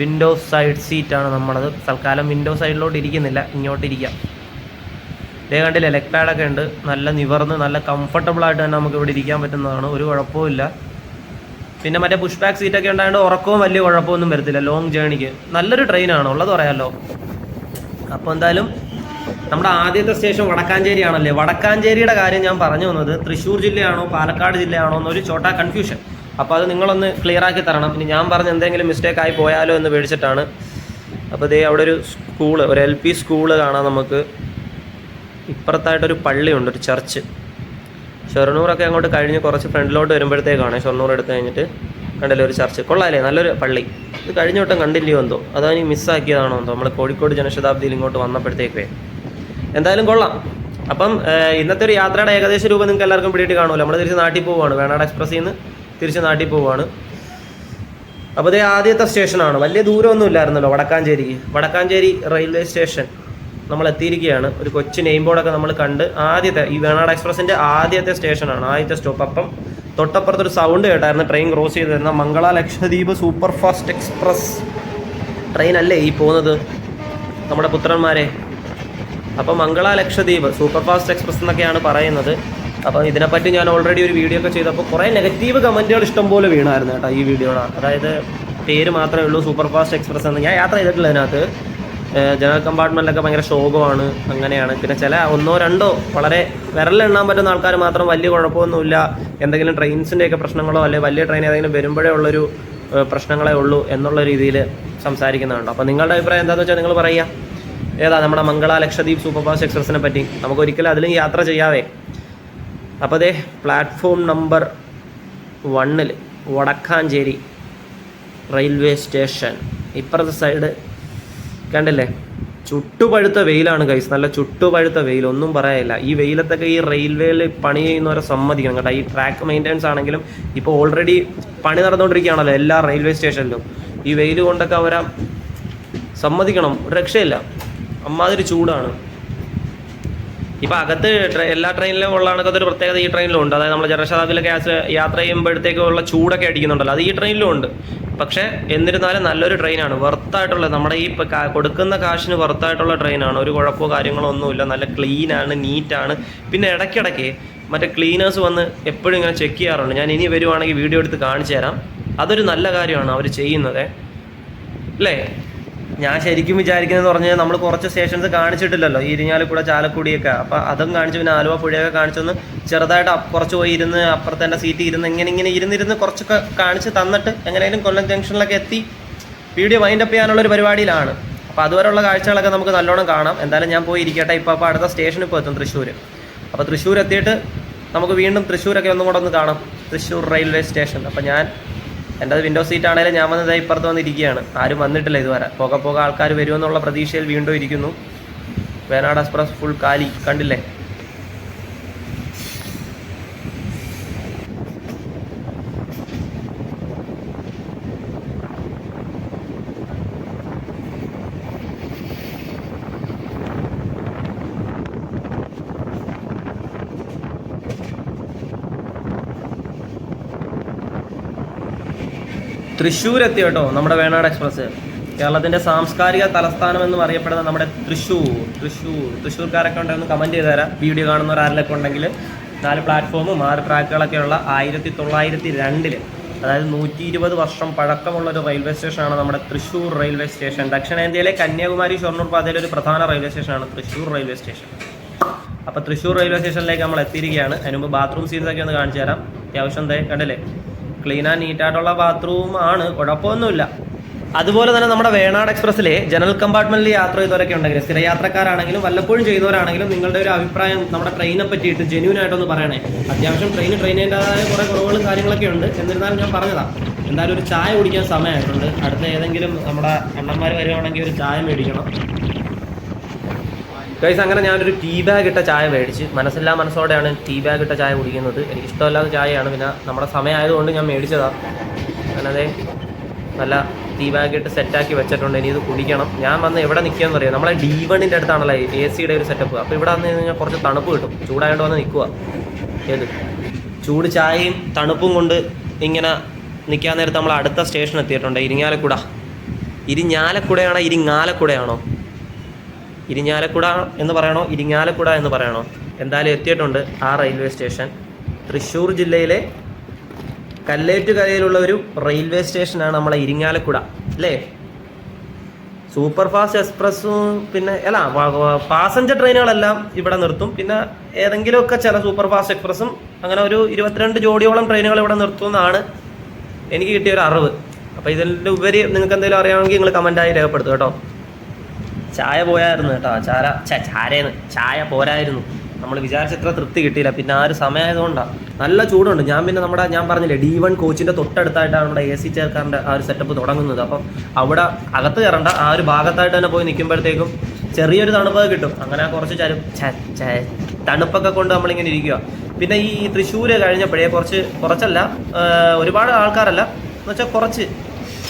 വിൻഡോ സൈഡ് സീറ്റാണ് നമ്മളത്. തൽക്കാലം വിൻഡോ സൈഡിലോട്ട് ഇരിക്കുന്നില്ല. ഇങ്ങോട്ട് ഇരിക്കാം. ഇതേ കണ്ടില്ല ഉണ്ട്. നല്ല നിവർന്ന് നല്ല കംഫർട്ടബിൾ ആയിട്ട് തന്നെ നമുക്ക് ഇവിടെ ഇരിക്കാൻ പറ്റുന്നതാണ്. ഒരു കുഴപ്പമില്ല പിന്നെ മറ്റേ പുഷ് ബാക്ക് സീറ്റൊക്കെ ഉണ്ടായതുകൊണ്ട് ഉറക്കവും വലിയ കുഴപ്പമൊന്നും വരത്തില്ല ലോങ് ജേണിക്ക് നല്ലൊരു ട്രെയിനാണ് ഉള്ളത് പറയാമല്ലോ അപ്പോൾ എന്തായാലും നമ്മുടെ ആദ്യത്തെ സ്റ്റേഷൻ വടക്കാഞ്ചേരി ആണല്ലേ? വടക്കാഞ്ചേരിയുടെ കാര്യം ഞാൻ പറഞ്ഞു വന്നത് തൃശ്ശൂർ ജില്ലയാണോ പാലക്കാട് ജില്ലയാണോ എന്നൊരു ചോട്ടാ കൺഫ്യൂഷൻ അപ്പോൾ അത് നിങ്ങളൊന്ന് ക്ലിയർ ആക്കി തരണം. ഇനി ഞാൻ പറഞ്ഞ എന്തെങ്കിലും മിസ്റ്റേക്ക് ആയി പോയാലോ എന്ന് പേടിച്ചിട്ടാണ്. അപ്പോൾ ഇതേ അവിടെ ഒരു സ്കൂൾ ഒരു എൽ പി സ്കൂൾ കാണാം നമുക്ക്. ഇപ്പുറത്തായിട്ടൊരു പള്ളിയുണ്ട് ഒരു ചർച്ച് ഷൊർണൂറൊക്കെ അങ്ങോട്ട് കഴിഞ്ഞ് കുറച്ച് ഫ്രണ്ടിലോട്ട് വരുമ്പോഴത്തേക്കാണ് ഷൊർണൂർ എടുത്ത് കഴിഞ്ഞിട്ട് കണ്ടല്ലേ ഒരു ചർച്ച് കൊള്ളാല്ലേ നല്ലൊരു പള്ളി. ഇത് കഴിഞ്ഞ വട്ടം കണ്ടില്ലയോ എന്തോ? അതാ ഇനി മിസ്സാക്കിയതാണോ എന്തോ? നമ്മൾ കോഴിക്കോട് ജനശതാബ്ദിയിൽ ഇങ്ങോട്ട് വന്നപ്പോഴത്തേക്കേ. എന്തായാലും കൊള്ളാം. അപ്പം ഇന്നത്തെ ഒരു യാത്രയുടെ ഏകദേശ രൂപം നിങ്ങൾക്ക് എല്ലാവർക്കും പിടിയിട്ട് കാണുമല്ലോ. നമ്മൾ തിരിച്ച് നാട്ടിൽ പോവുകയാണ്. വേണാട് എക്സ്പ്രസ്സിൽ നിന്ന് തിരിച്ച് നാട്ടിൽ പോവുകയാണ്. അപ്പോൾ ഇതേ ആദ്യത്തെ സ്റ്റേഷനാണ്. വലിയ ദൂരമൊന്നും ഇല്ലായിരുന്നല്ലോ വടക്കാഞ്ചേരിക്ക്. Vadakkanchery railway station. നമ്മൾ എത്തിയിരിക്കുകയാണ് ഒരു കൊച്ചു നെയിം ബോർഡൊക്കെ നമ്മൾ കണ്ട് ആദ്യത്തെ ഈ വേണാട് എക്സ്പ്രസിന്റെ ആദ്യത്തെ സ്റ്റേഷനാണ് ആദ്യത്തെ സ്റ്റോപ്പ് അപ്പം തൊട്ടപ്പുറത്തൊരു സൗണ്ട് കേട്ടായിരുന്നു ട്രെയിൻ ക്രോസ് ചെയ്ത് തരുന്ന Mangala Lakshadweep super fast express train അല്ലേ ഈ പോകുന്നത്? നമ്മുടെ പുത്രന്മാരെ. അപ്പോൾ Mangala Lakshadweep super fast express എന്നൊക്കെയാണ് പറയുന്നത്. അപ്പോൾ ഇതിനെപ്പറ്റി ഞാൻ ഓൾറെഡി ഒരു വീഡിയോ ഒക്കെ ചെയ്തപ്പോൾ കുറേ നെഗറ്റീവ് കമന്റുകൾ ഇഷ്ടംപോലെ വീണായിരുന്നു കേട്ടോ ഈ വീഡിയോയുടെ അതായത് പേര് മാത്രമേ ഉള്ളൂ സൂപ്പർ ഫാസ്റ്റ് എക്സ്പ്രസ് എന്ന്. ഞാൻ യാത്ര ചെയ്തിട്ടില്ല അതിനകത്ത് ജനറൽ കമ്പാർട്ട്മെന്റിലൊക്കെ ഭയങ്കര ശോകമാണ് അങ്ങനെയാണ്. പിന്നെ ചില ഒന്നോ രണ്ടോ വളരെ വിരലെണ്ണാൻ പറ്റുന്ന ആൾക്കാർ മാത്രം വലിയ കുഴപ്പമൊന്നുമില്ല. എന്തെങ്കിലും ട്രെയിൻസിന്റെയൊക്കെ പ്രശ്നങ്ങളോ അല്ലെങ്കിൽ വലിയ ട്രെയിൻ ഏതെങ്കിലും വരുമ്പോഴേ ഉള്ളൊരു പ്രശ്നങ്ങളേ ഉള്ളൂ എന്നുള്ള രീതിയിൽ സംസാരിക്കുന്നതുണ്ട് അപ്പോൾ നിങ്ങളുടെ അഭിപ്രായം എന്താണെന്ന് വെച്ചാൽ നിങ്ങൾ പറയുക. ഏതാ നമ്മുടെ മംഗള ലക്ഷദ്വീപ് സൂപ്പർഫാസ്റ്റ് എക്സ്പ്രസിനെ പറ്റി? നമുക്ക് ഒരിക്കലും അതിലും യാത്ര ചെയ്യാവേ. അപ്പോൾ അതേ പ്ലാറ്റ്ഫോം നമ്പർ വണ്ണിൽ വടക്കാഞ്ചേരി റെയിൽവേ സ്റ്റേഷൻ. ഇപ്പുറത്തെ സൈഡ് കണ്ടില്ലേ? ചുട്ടുപഴുത്ത വെയിലാണ് കൈസ് നല്ല ചുട്ടുപഴുത്ത വെയിൽ. ഒന്നും പറയാനില്ല. ഈ വെയിലത്തൊക്കെ ഈ റെയിൽവേയിൽ പണി ചെയ്യുന്നവരെ സമ്മതിക്കണം. കേട്ടോ ഈ ട്രാക്ക് മെയിന്റെനൻസ് ആണെങ്കിലും ഇപ്പോൾ ഓൾറെഡി പണി നടന്നുകൊണ്ടിരിക്കുകയാണല്ലോ എല്ലാ റെയിൽവേ സ്റ്റേഷനിലും ഈ വെയിൽ കൊണ്ടൊക്കെ അവരെ സമ്മതിക്കണം. രക്ഷയില്ല. അമ്മാതിരി ചൂടാണ്. ഇപ്പം അകത്ത് എല്ലാ ട്രെയിനിലും ഉള്ള കണക്കത്തെ ഒരു പ്രത്യേകത ഈ ട്രെയിനിലും ഉണ്ട് അതായത് നമ്മൾ ഗ്യാസ് യാത്ര ചെയ്യുമ്പോഴത്തേക്കും ഉള്ള ചൂടൊക്കെ അടിക്കുന്നുണ്ടല്ലോ. അത് ഈ ട്രെയിനിലും ഉണ്ട് പക്ഷേ എന്നിരുന്നാലും നല്ലൊരു ട്രെയിനാണ്. വെർത്തായിട്ടുള്ള നമ്മുടെ ഈ കൊടുക്കുന്ന കാശിന് വെർത്തായിട്ടുള്ള ട്രെയിനാണ്. ഒരു കുഴപ്പമോ കാര്യങ്ങളോ ഒന്നുമില്ല. നല്ല ക്ലീനാണ് നീറ്റാണ്. പിന്നെ ഇടയ്ക്കിടയ്ക്ക് മറ്റേ ക്ലീനേഴ്സ് വന്ന് എപ്പോഴും ഇങ്ങനെ ചെക്ക് ചെയ്യാറുണ്ട്. ഞാൻ ഇനി വരുവാണെങ്കിൽ വീഡിയോ എടുത്ത് കാണിച്ചു തരാം. അതൊരു നല്ല കാര്യമാണ് അവർ ചെയ്യുന്നത്. അല്ലേ? ഞാൻ ശരിക്കും വിചാരിക്കുന്നത് പറഞ്ഞാൽ നമ്മൾ കുറച്ച് സ്റ്റേഷൻസ് കാണിച്ചിട്ടില്ലല്ലോ ഇരിഞ്ഞാലിക്കൂടെ ചാലക്കുടിയൊക്കെ. അപ്പം അതും കാണിച്ചു പിന്നെ ആലുവ പുഴയൊക്കെ കാണിച്ചൊന്ന് ചെറുതായിട്ട് കുറച്ച് പോയി ഇരുന്ന് അപ്പുറത്തെ എന്റെ സീറ്റ് ഇരുന്ന് ഇങ്ങനെ ഇങ്ങനെ ഇരുന്നിരുന്ന് കുറച്ചൊക്കെ കാണിച്ച് തന്നിട്ട് എങ്ങനെയും കൊല്ലം ജംഗ്ഷനിലൊക്കെ എത്തി. വീഡിയോ വൈൻഡ് അപ്പ് ചെയ്യാനുള്ള ഒരു പരിപാടിയിലാണ്. അപ്പോൾ അതുവരെയുള്ള കാഴ്ചകളൊക്കെ നമുക്ക് നല്ലോണം കാണാം. എന്തായാലും ഞാൻ പോയി ഇരിക്കട്ടെ. ഇപ്പോൾ അപ്പോൾ അടുത്ത സ്റ്റേഷനിൽ ഇപ്പോൾ എത്തും തൃശ്ശൂർ അപ്പോൾ തൃശ്ശൂർ എത്തിയിട്ട് നമുക്ക് വീണ്ടും തൃശ്ശൂരൊക്കെ ഒന്നും കൂടെ ഒന്ന് കാണാം. തൃശ്ശൂർ റെയിൽവേ സ്റ്റേഷൻ അപ്പോൾ ഞാൻ എന്റെ അത് വിൻഡോ സീറ്റ് ആണെങ്കിലും ഞാൻ വന്നത് ഇപ്പുറത്ത് വന്നിരിക്കുകയാണ്. ആരും വന്നിട്ടില്ല ഇതുവരെ. പോകെ പോകെ ആൾക്കാർ വരുമെന്നുള്ള പ്രതീക്ഷയിൽ വീണ്ടും ഇരിക്കുന്നു. വേനാട് എക്സ്പ്രസ് ഫുൾ കാലി. കണ്ടില്ലേ? തൃശ്ശൂർ എത്തി കേട്ടോ നമ്മുടെ വേണാട് എക്സ്പ്രസ്. കേരളത്തിന്റെ സാംസ്കാരിക തലസ്ഥാനം എന്ന് അറിയപ്പെടുന്ന നമ്മുടെ തൃശ്ശൂർ തൃശ്ശൂർ തൃശ്ശൂർക്കാരൊക്കെ ഉണ്ടെന്ന് കമന്റ് ചെയ്ത് തരാം വീഡിയോ കാണുന്നവർ ആരിലൊക്കെ ഉണ്ടെങ്കിൽ നാല് പ്ലാറ്റ്ഫോമും ആറ് ട്രാക്കുകളൊക്കെ ഉള്ള ആയിരത്തി തൊള്ളായിരത്തി രണ്ടിൽ അതായത് നൂറ്റി ഇരുപത് വർഷം പഴക്കമുള്ള ഒരു റെയിൽവേ സ്റ്റേഷനാണ് നമ്മുടെ തൃശ്ശൂർ റെയിൽവേ സ്റ്റേഷൻ ദക്ഷിണേന്ത്യയിലെ കന്യാകുമാരി ഷൊർണൂർ പാതയിലെ ഒരു പ്രധാന റെയിൽവേ സ്റ്റേഷനാണ് തൃശ്ശൂർ റെയിൽവേ സ്റ്റേഷൻ അപ്പോൾ തൃശ്ശൂർ റെയിൽവേ സ്റ്റേഷനിലേക്ക് നമ്മൾ എത്തിയിരിക്കുകയാണ്. അതിന് മുമ്പ് ബാത്റൂം സീൻസ് ഒക്കെ ഒന്ന് കാണിച്ചു തരാം അത്യാവശ്യം കണ്ടില്ലേ? ക്ലീൻ ആൻഡ് നീറ്റായിട്ടുള്ള ബാത്റൂം ആണ്. കുഴപ്പമൊന്നുമില്ല. അതുപോലെ തന്നെ നമ്മുടെ വേണാട് എക്സ്പ്രസ്സിലെ ജനറൽ കമ്പാർട്ട്മെന്റിൽ യാത്ര ചെയ്തവരൊക്കെ ഉണ്ടെങ്കിൽ സ്ഥിരയാത്രക്കാരാണെങ്കിലും വല്ലപ്പോഴും ചെയ്തവരാണെങ്കിലും നിങ്ങളുടെ ഒരു അഭിപ്രായം നമ്മുടെ ട്രെയിനെ പറ്റിയിട്ട് ജെന്യൂൻ ആയിട്ടൊന്ന് പറയണേ. അത്യാവശ്യം ട്രെയിൻ ട്രെയിനിന്റെതായ കുറേ കുറവുകളും കാര്യങ്ങളൊക്കെ ഉണ്ട്. എന്നിരുന്നാലും ഞാൻ പറഞ്ഞതാണ് എന്തായാലും ഒരു ചായ കുടിക്കാൻ സമയമായിട്ടുണ്ട്. അടുത്ത ഏതെങ്കിലും നമ്മുടെ അണ്ണന്മാർ വരുവാണെങ്കിൽ ഒരു ചായ മേടിക്കണം. ഗൈസ് അങ്ങനെ ഞാനൊരു ടീ ബാഗ് ഇട്ട ചായ മേടിച്ച് മനസ്സില്ലാ മനസ്സോടെയാണ് ടീ ബാഗ് ഇട്ട ചായ കുടിക്കുന്നത്. എനിക്ക് ഇഷ്ടമല്ലാത്ത ചായയാണ്. പിന്നെ നമ്മുടെ സമയമായതുകൊണ്ട് ഞാൻ മേടിച്ചതാണ് അങ്ങനെ നല്ല ടീ ബാഗ് ഇട്ട് സെറ്റാക്കി വെച്ചിട്ടുണ്ട്. ഇനി ഇത് കുടിക്കണം. ഞാൻ വന്ന് എവിടെ നിൽക്കുകയെന്ന് അറിയാം? നമ്മളെ ഡി വണ്ണിന്റെ അടുത്താണല്ലോ എ സിയുടെ ഒരു സെറ്റപ്പ് അപ്പോൾ ഇവിടെ വന്ന് കഴിഞ്ഞാൽ കുറച്ച് തണുപ്പ് കിട്ടും. ചൂടായതുകൊണ്ട് വന്ന് നിൽക്കുക ഏത്? ചൂട് ചായയും തണുപ്പും കൊണ്ട് ഇങ്ങനെ നിൽക്കാൻ നേരത്ത് നമ്മൾ അടുത്ത സ്റ്റേഷൻ എത്തിയിട്ടുണ്ട്. ഇരിങ്ങാലക്കുട. ഇരിഞ്ഞാലക്കുടയാണോ ഇരിങ്ങാലക്കുടയാണോ ഇരിഞ്ഞാലക്കുട എന്ന് പറയണോ? ഇരിങ്ങാലക്കുട എന്ന് പറയണോ? എന്തായാലും എത്തിയിട്ടുണ്ട് ആ റെയിൽവേ സ്റ്റേഷൻ. തൃശ്ശൂർ ജില്ലയിലെ കല്ലേറ്റുകരയിലുള്ള ഒരു റെയിൽവേ സ്റ്റേഷനാണ് നമ്മളെ ഇരിങ്ങാലക്കുട അല്ലേ? സൂപ്പർ ഫാസ്റ്റ് എക്സ്പ്രസ്സും പിന്നെ അല്ല പാസഞ്ചർ ട്രെയിനുകളെല്ലാം ഇവിടെ നിർത്തും. പിന്നെ ഏതെങ്കിലുമൊക്കെ ചില സൂപ്പർ ഫാസ്റ്റ് എക്സ്പ്രസ്സും അങ്ങനെ ഒരു ഇരുപത്തിരണ്ട് ജോഡിയോളം ട്രെയിനുകൾ ഇവിടെ നിർത്തുമെന്നാണ് എനിക്ക് കിട്ടിയ ഒരു അറിവ്. അപ്പോൾ ഇതിന്റെ ഉപരി നിങ്ങൾക്ക് എന്തെങ്കിലും അറിയാമെങ്കിൽ നിങ്ങൾ കമന്റായി രേഖപ്പെടുത്തും കേട്ടോ. ചായ പോയായിരുന്നു കേട്ടോ. ചാര ചാരേന്ന്. ചായ പോരായിരുന്നു. നമ്മൾ വിചാരിച്ചത്ര തൃപ്തി കിട്ടിയില്ല. പിന്നെ ആ ഒരു സമയമായതുകൊണ്ടാണ് നല്ല ചൂടുണ്ട്. ഞാൻ പിന്നെ നമ്മുടെ ഞാൻ പറഞ്ഞില്ലേ ഡി വൺ കോച്ചിന്റെ തൊട്ടടുത്തായിട്ടാണ് നമ്മുടെ എ സി ചേർക്കാറിന്റെ ആ ഒരു സെറ്റപ്പ് തുടങ്ങുന്നത്. അപ്പം അവിടെ അകത്ത് കയറണ്ട. ആ ഒരു ഭാഗത്തായിട്ട് തന്നെ പോയി നിൽക്കുമ്പോഴത്തേക്കും ചെറിയൊരു തണുപ്പൊക്കെ കിട്ടും. അങ്ങനെ കുറച്ച് ചരു തണുപ്പൊക്കെ കൊണ്ട് നമ്മളിങ്ങനെ ഇരിക്കുക പിന്നെ ഈ തൃശ്ശൂർ കഴിഞ്ഞപ്പോഴേ കുറച്ച് കുറച്ചല്ല ഒരുപാട് ആൾക്കാരല്ല. എന്ന് വെച്ചാൽ കുറച്ച്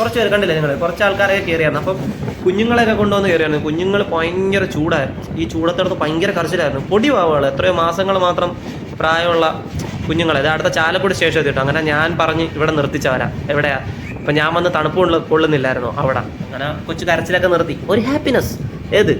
കുറച്ച് പേര് കണ്ടില്ല നിങ്ങൾ കുറച്ച് ആൾക്കാരൊക്കെ കയറിയായിരുന്നു അപ്പം കുഞ്ഞുങ്ങളെയൊക്കെ കൊണ്ടുവന്ന് കയറിയായിരുന്നു കുഞ്ഞുങ്ങൾ ഭയങ്കര ചൂടായിരുന്നു ഈ ചൂടത്തെടുത്ത് ഭയങ്കര കരച്ചിലായിരുന്നു. പൊടി പാവുകൾ എത്രയോ മാസങ്ങൾ മാത്രം പ്രായമുള്ള കുഞ്ഞുങ്ങളെ. ഇത് അടുത്ത ചാലക്കുടി സ്റ്റേഷൻ എത്തിയിട്ടു. അങ്ങനെ ഞാൻ പറഞ്ഞ് ഇവിടെ നിർത്തിച്ചവരാ. എവിടെയാ? അപ്പം ഞാൻ വന്ന് തണുപ്പ് കൊള്ള കൊള്ളുന്നില്ലായിരുന്നോ അവിടെ. അങ്ങനെ കൊച്ചു കരച്ചിലൊക്കെ നിർത്തി. ഒരു ഹാപ്പിനെസ് ഏത്?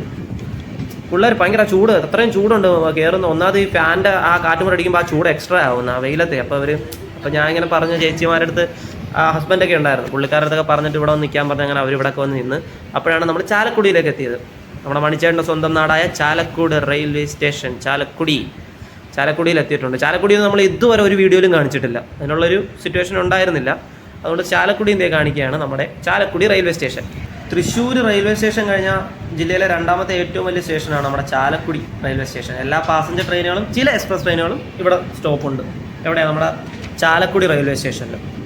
പിള്ളേർ ഭയങ്കര ചൂട്. അത്രയും ചൂടുണ്ട് കയറുന്ന ഒന്നാമത് ഈ ഫാന്റെ ആ കാറ്റും കൂടെ അടിക്കുമ്പോൾ ആ ചൂട് എക്സ്ട്രാ ആവുന്ന ആ വെയിലത്തെ. അപ്പോൾ അവർ അപ്പോൾ ഞാൻ ഇങ്ങനെ പറഞ്ഞ ചേച്ചിമാരുടെ അടുത്ത് ആ ഹസ്ബൻഡൊക്കെ ഉണ്ടായിരുന്നു. പുള്ളിക്കാരത്തൊക്കെ പറഞ്ഞിട്ട് ഇവിടെ വന്ന് നിൽക്കാൻ പറഞ്ഞ് അങ്ങനെ അവരിവിടെയൊക്കെ വന്ന് നിന്ന് അപ്പോഴാണ് നമ്മൾ ചാലക്കുടിയിലേക്ക് എത്തിയത്. നമ്മുടെ മണിച്ചേട്ടന്റെ സ്വന്തം നാടായ ചാലക്കുട് റെയിൽവേ സ്റ്റേഷൻ ചാലക്കുടി. ചാലക്കുടിയിൽ എത്തിയിട്ടുണ്ട്. ചാലക്കുടിയിൽ നമ്മൾ ഇതുവരെ ഒരു വീഡിയോയിലും കാണിച്ചിട്ടില്ല. അതിനുള്ളൊരു സിറ്റുവേഷൻ ഉണ്ടായിരുന്നില്ല. അതുകൊണ്ട് ചാലക്കുടി ഇന്ത്യ കാണിക്കുകയാണ് നമ്മുടെ Chalakudy railway station Thrissur railway station കഴിഞ്ഞാൽ ജില്ലയിലെ രണ്ടാമത്തെ ഏറ്റവും വലിയ സ്റ്റേഷനാണ് നമ്മുടെ ചാലക്കുടി റെയിൽവേ സ്റ്റേഷൻ എല്ലാ പാസഞ്ചർ ട്രെയിനുകളും ചില എക്സ്പ്രസ് ട്രെയിനുകളും ഇവിടെ സ്റ്റോപ്പുണ്ട് എവിടെയാണ് നമ്മുടെ ചാലക്കുടി റെയിൽവേ സ്റ്റേഷനിൽ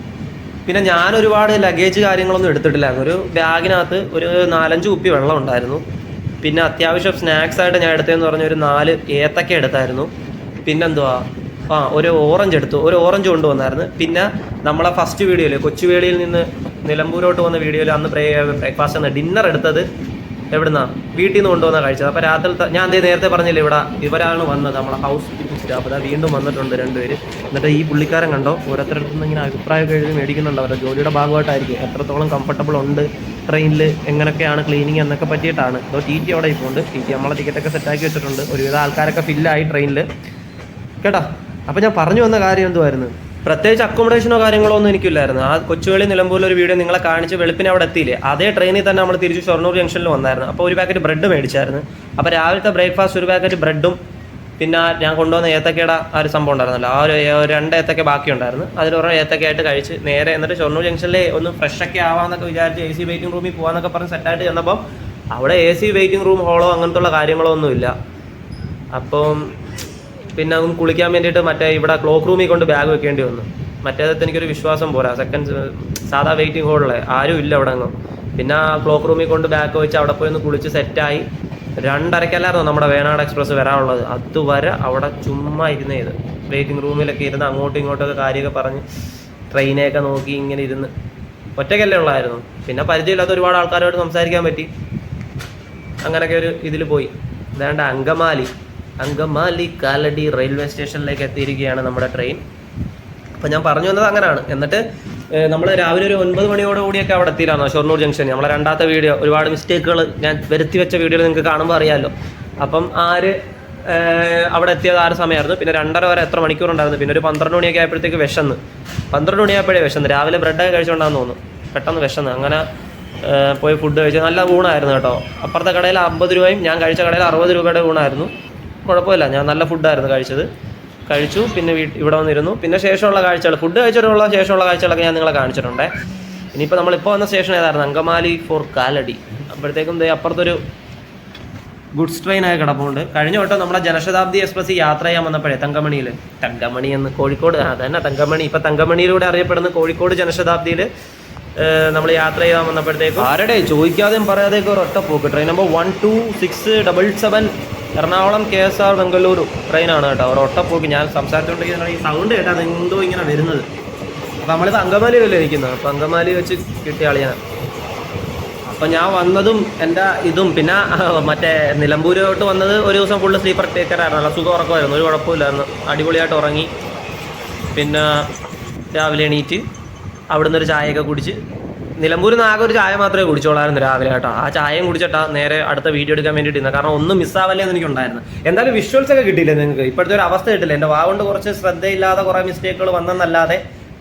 പിന്നെ ഞാൻ ഒരുപാട് ലഗേജ് കാര്യങ്ങളൊന്നും എടുത്തിട്ടില്ലായിരുന്നു. ഒരു ബാഗിനകത്ത് ഒരു നാലഞ്ച് കുപ്പി വെള്ളം ഉണ്ടായിരുന്നു. പിന്നെ അത്യാവശ്യം സ്നാക്സ് ആയിട്ട് ഞാൻ എടുത്തതെന്ന് പറഞ്ഞ ഒരു നാല് ഏത്തക്ക എടുത്തായിരുന്നു. പിന്നെന്തുവാ? ആ ഒരു ഓറഞ്ച് എടുത്തു. ഒരു ഓറഞ്ച് കൊണ്ടുവന്നായിരുന്നു. പിന്നെ നമ്മളെ ഫസ്റ്റ് വീഡിയോയിൽ കൊച്ചുവേളിയിൽ നിന്ന് നിലമ്പൂരോട്ട് വന്ന വീഡിയോയിൽ അന്ന് ബ്രേക്ക്ഫാസ്റ്റ് ഡിന്നർ എടുത്തത് എവിടുന്നാ? വീട്ടിൽ നിന്ന് കൊണ്ടുവന്ന കഴിച്ചത്. അപ്പോൾ രാത്രി ഞാൻ എന്തേ നേരത്തെ പറഞ്ഞില്ല ഇവിടെ ഇവരാണ് വന്നത്. നമ്മളെ ഹൗസ് കീപ്പിംഗ് സ്റ്റാഫ് അതാ വീണ്ടും വന്നിട്ടുണ്ട് രണ്ടുപേര്. എന്നിട്ട് ഈ പുള്ളിക്കാരൻ കണ്ടോ? ഓരോരുത്തരുടെ നിന്ന് ഇങ്ങനെ അഭിപ്രായമൊക്കെ എഴുതി മേടിക്കുന്നുണ്ട്. അവരുടെ ജോലിയുടെ ഭാഗമായിട്ടായിരിക്കും. എത്രത്തോളം കംഫർട്ടബിൾ ഉണ്ട് ട്രെയിനിൽ എങ്ങനെയൊക്കെയാണ് ക്ലീനിങ് എന്നൊക്കെ പറ്റിയിട്ടാണ്. അതോ ടി ടി അവിടെ ഇപ്പോൾ ഉണ്ട് ടി ടി നമ്മളെ ടിക്കറ്റൊക്കെ സെറ്റാക്കി വെച്ചിട്ടുണ്ട്. ഒരുവിധ ആൾക്കാരൊക്കെ ഫില്ലായി ട്രെയിനിൽ കേട്ടോ? അപ്പോൾ ഞാൻ പറഞ്ഞു വന്ന കാര്യം എന്തുമായിരുന്നു പ്രത്യേകിച്ച് അക്കോമഡേഷനോ കാര്യങ്ങളോ ഒന്നും എനിക്കില്ലായിരുന്നു. ആ കൊച്ചുവേളി നിലമ്പൂരിൽ ഒരു വീഡിയോ നിങ്ങളെ കാണിച്ച് വെളുപ്പിനെ അവിടെ എത്തിയില്ലേ? അതേ ട്രെയിനിൽ തന്നെ നമ്മൾ തിരിച്ച് ഷൊർണൂർ ജംഗ്ഷനിൽ വന്നായിരുന്നു. അപ്പോൾ ഒരു പാക്കറ്റ് ബ്രെഡ് മേടിച്ചായിരുന്നു. അപ്പോൾ രാവിലത്തെ ബ്രേക്ക്ഫാസ്റ്റ് ഒരു പാക്കറ്റ് ബ്രെഡും പിന്നെ ഞാൻ കൊണ്ടുവന്ന ഏത്തക്കയുടെ ആ ഒരു സംഭവം ഉണ്ടായിരുന്നല്ലോ. ആ ഒരു രണ്ട് ഏത്തക്ക അതിൽ ഒരെണ്ണം ഏത്തക്കയായിട്ട് കഴിച്ച് നേരെ എന്നിട്ട് ഷൊർണൂർ ജംഗ്ഷനിൽ ഒന്ന് ഫ്രഷ് ഒക്കെ ആവാന്നൊക്കെ വിചാരിച്ച് എ സി വെയിറ്റിംഗ് റൂമിൽ പോകാന്നൊക്കെ പറഞ്ഞ് സെറ്റായിട്ട് ചെന്നപ്പം അവിടെ എ സി വെയിറ്റിംഗ് റൂം ഹോളോ അങ്ങനത്തുള്ള കാര്യങ്ങളോ ഒന്നുമില്ല അപ്പം പിന്നെ അതും കുളിക്കാൻ വേണ്ടിയിട്ട് മറ്റേ ഇവിടെ ക്ലോക്ക് റൂമിൽ കൊണ്ട് ബാഗ് വെക്കേണ്ടി വന്നു. മറ്റേതത്ത് എനിക്കൊരു വിശ്വാസം പോരാ. സെക്കൻഡ് സാധാ വെയിറ്റിംഗ് ഹോളിലെ ആരും ഇല്ല അവിടെ അങ്ങ് പിന്നെ ആ ക്ലോക്ക് റൂമിൽ കൊണ്ട് ബാഗ് വെച്ച് അവിടെ പോയി ഒന്ന് കുളിച്ച് സെറ്റായി രണ്ടരക്കല്ലായിരുന്നു നമ്മുടെ വേണാട് എക്സ്പ്രസ് വരാനുള്ളത്? അതുവരെ അവിടെ ചുമ്മാ ഇരുന്നേ ഇത് വെയിറ്റിംഗ് റൂമിലൊക്കെ ഇരുന്ന് അങ്ങോട്ടും ഇങ്ങോട്ടൊക്കെ കാര്യമൊക്കെ പറഞ്ഞ് ട്രെയിനെയൊക്കെ നോക്കി ഇങ്ങനെ ഇരുന്ന്. ഒറ്റയ്ക്കല്ലേ ഉള്ളായിരുന്നു. പിന്നെ പരിചയമില്ലാത്ത ഒരുപാട് ആൾക്കാരോട് സംസാരിക്കാൻ പറ്റി. അങ്ങനെയൊക്കെ ഒരു ഇതിൽ പോയി. അതാണ്ട് അങ്കമാലി. അങ്കമാലി കാലടി റെയിൽവേ സ്റ്റേഷനിലേക്ക് എത്തിയിരിക്കുകയാണ് നമ്മുടെ ട്രെയിൻ. അപ്പോൾ ഞാൻ പറഞ്ഞു വന്നത് അങ്ങനെയാണ്. എന്നിട്ട് നമ്മൾ രാവിലെ ഒരു ഒൻപത് മണിയോട് കൂടിയൊക്കെ അവിടെ എത്തിയിരുന്നു ഷൊർണൂർ ജംഗ്ഷൻ നമ്മളെ രണ്ടാമത്തെ വീഡിയോ ഒരുപാട് മിസ്റ്റേക്കുകൾ ഞാൻ വരുത്തി വെച്ച വീഡിയോ നിങ്ങൾക്ക് കാണുമ്പോൾ അറിയാമല്ലോ അപ്പം ആര് അവിടെ എത്തിയത് ആ ഒരു സമയമായിരുന്നു. പിന്നെ രണ്ടര വരെ എത്ര മണിക്കൂർ ഉണ്ടായിരുന്നു. പിന്നെ ഒരു പന്ത്രണ്ട് മണിയൊക്കെ ആയപ്പോഴത്തേക്ക് വിശന്ന്. പന്ത്രണ്ട് മണിയായപ്പോഴേ വിശന്ന്. രാവിലെ ബ്രെഡൊക്കെ കഴിച്ചുകൊണ്ടാന്ന് തോന്നുന്നു. പെട്ടെന്ന് വിശന്ന്. അങ്ങനെ പോയി ഫുഡ് കഴിച്ചു. നല്ല ഊണായിരുന്നു കേട്ടോ. അപ്പുറത്തെ കടയിൽ അമ്പത് രൂപയും ഞാൻ കഴിച്ച കടയിൽ അറുപത് രൂപയുടെ ഊണായിരുന്നു. കുഴപ്പമില്ല. ഞാൻ നല്ല ഫുഡായിരുന്നു കഴിച്ചത്. കഴിച്ചു പിന്നെ വീട്ടിൽ ഇവിടെ വന്നിരുന്നു. പിന്നെ ശേഷമുള്ള കാഴ്ചകൾ. ഫുഡ് കഴിച്ചിട്ടുള്ള ശേഷമുള്ള കാഴ്ചകളൊക്കെ ഞാൻ നിങ്ങളെ കാണിച്ചിട്ടുണ്ട്. ഇനിയിപ്പോൾ നമ്മളിപ്പോൾ വന്ന സ്റ്റേഷൻ ഏതായിരുന്നു? അങ്കമാലി ഫോർ കാലടി. അപ്പോഴത്തേക്കും അപ്പുറത്തൊരു ഗുഡ്സ് ട്രെയിനായി കിടപ്പുണ്ട്. കഴിഞ്ഞ വട്ടം നമ്മുടെ ജനശതാബ്ദി എക്സ്പ്രസ് യാത്ര ചെയ്യാൻ വന്നപ്പോഴേ തങ്കമണിയിൽ തങ്കമണി എന്ന് കോഴിക്കോട് ആ തന്നെ തങ്കമണി. ഇപ്പം തങ്കമണിയിലൂടെ അറിയപ്പെടുന്ന കോഴിക്കോട് ജനശതാബ്ദിയിൽ നമ്മൾ യാത്ര ചെയ്യാൻ വന്നപ്പോഴത്തേക്കും ആരുടെ ചോദിക്കാതെയും പറയാതെയൊക്കെ ഒരൊറ്റ പോക്ക്. Train number one two six double seven Ernakulam K S R Bengaluru ട്രെയിനാണ് കേട്ടോ. ഒരു ഒട്ടപ്പോക്ക് പോക്ക് ഞാൻ സംസാരിച്ചുകൊണ്ടിരിക്കുന്ന ഈ സൗണ്ട് കേട്ടാൽ എന്തോ ഇങ്ങനെ വരുന്നത്. അപ്പം നമ്മളിത് അങ്കമാലിയിലല്ലേ ഇരിക്കുന്നത്. അപ്പം അങ്കമാലി വെച്ച് കിട്ടിയ ആളിയാണ് അപ്പം ഞാൻ വന്നതും എന്റെ ഇതും. പിന്നെ മറ്റേ നിലമ്പൂരോട്ട് വന്നത് ഒരു ദിവസം ഫുള്ള് സ്ലീപ്പർ ടേക്കറായിരുന്നു നല്ല സുഖം ഉറക്കമായിരുന്നു. ഒരു കുഴപ്പമില്ലായിരുന്നു അടിപൊളിയായിട്ട് ഉറങ്ങി. പിന്നെ രാവിലെ എണീറ്റ് അവിടുന്ന് ഒരു ചായയൊക്കെ കുടിച്ച് നിലമ്പൂരിൽ നിന്ന് ആകെ ഒരു ചായ മാത്രമേ കുടിച്ചോളായിരുന്നു രാവിലെ കേട്ടോ. ആ ചായയും കുടിച്ചിട്ടാ നേരെ അടുത്ത വീഡിയോ എടുക്കാൻ വേണ്ടിയിട്ട് കാരണം ഒന്നും മിസ്സാവല്ലേ എന്ന് എനിക്കുണ്ടായിരുന്നു. എന്തായാലും വിഷ്വൽസ് ഒക്കെ കിട്ടിയില്ല നിങ്ങൾക്ക്? ഇപ്പോഴത്തെ ഒരു അവസ്ഥ കിട്ടില്ല എന്റെ വാവുകൊണ്ട് കൊണ്ട് കുറച്ച് ശ്രദ്ധയില്ലാതെ കുറേ മിസ്റ്റേക്കുകൾ വന്നെന്നല്ലാതെ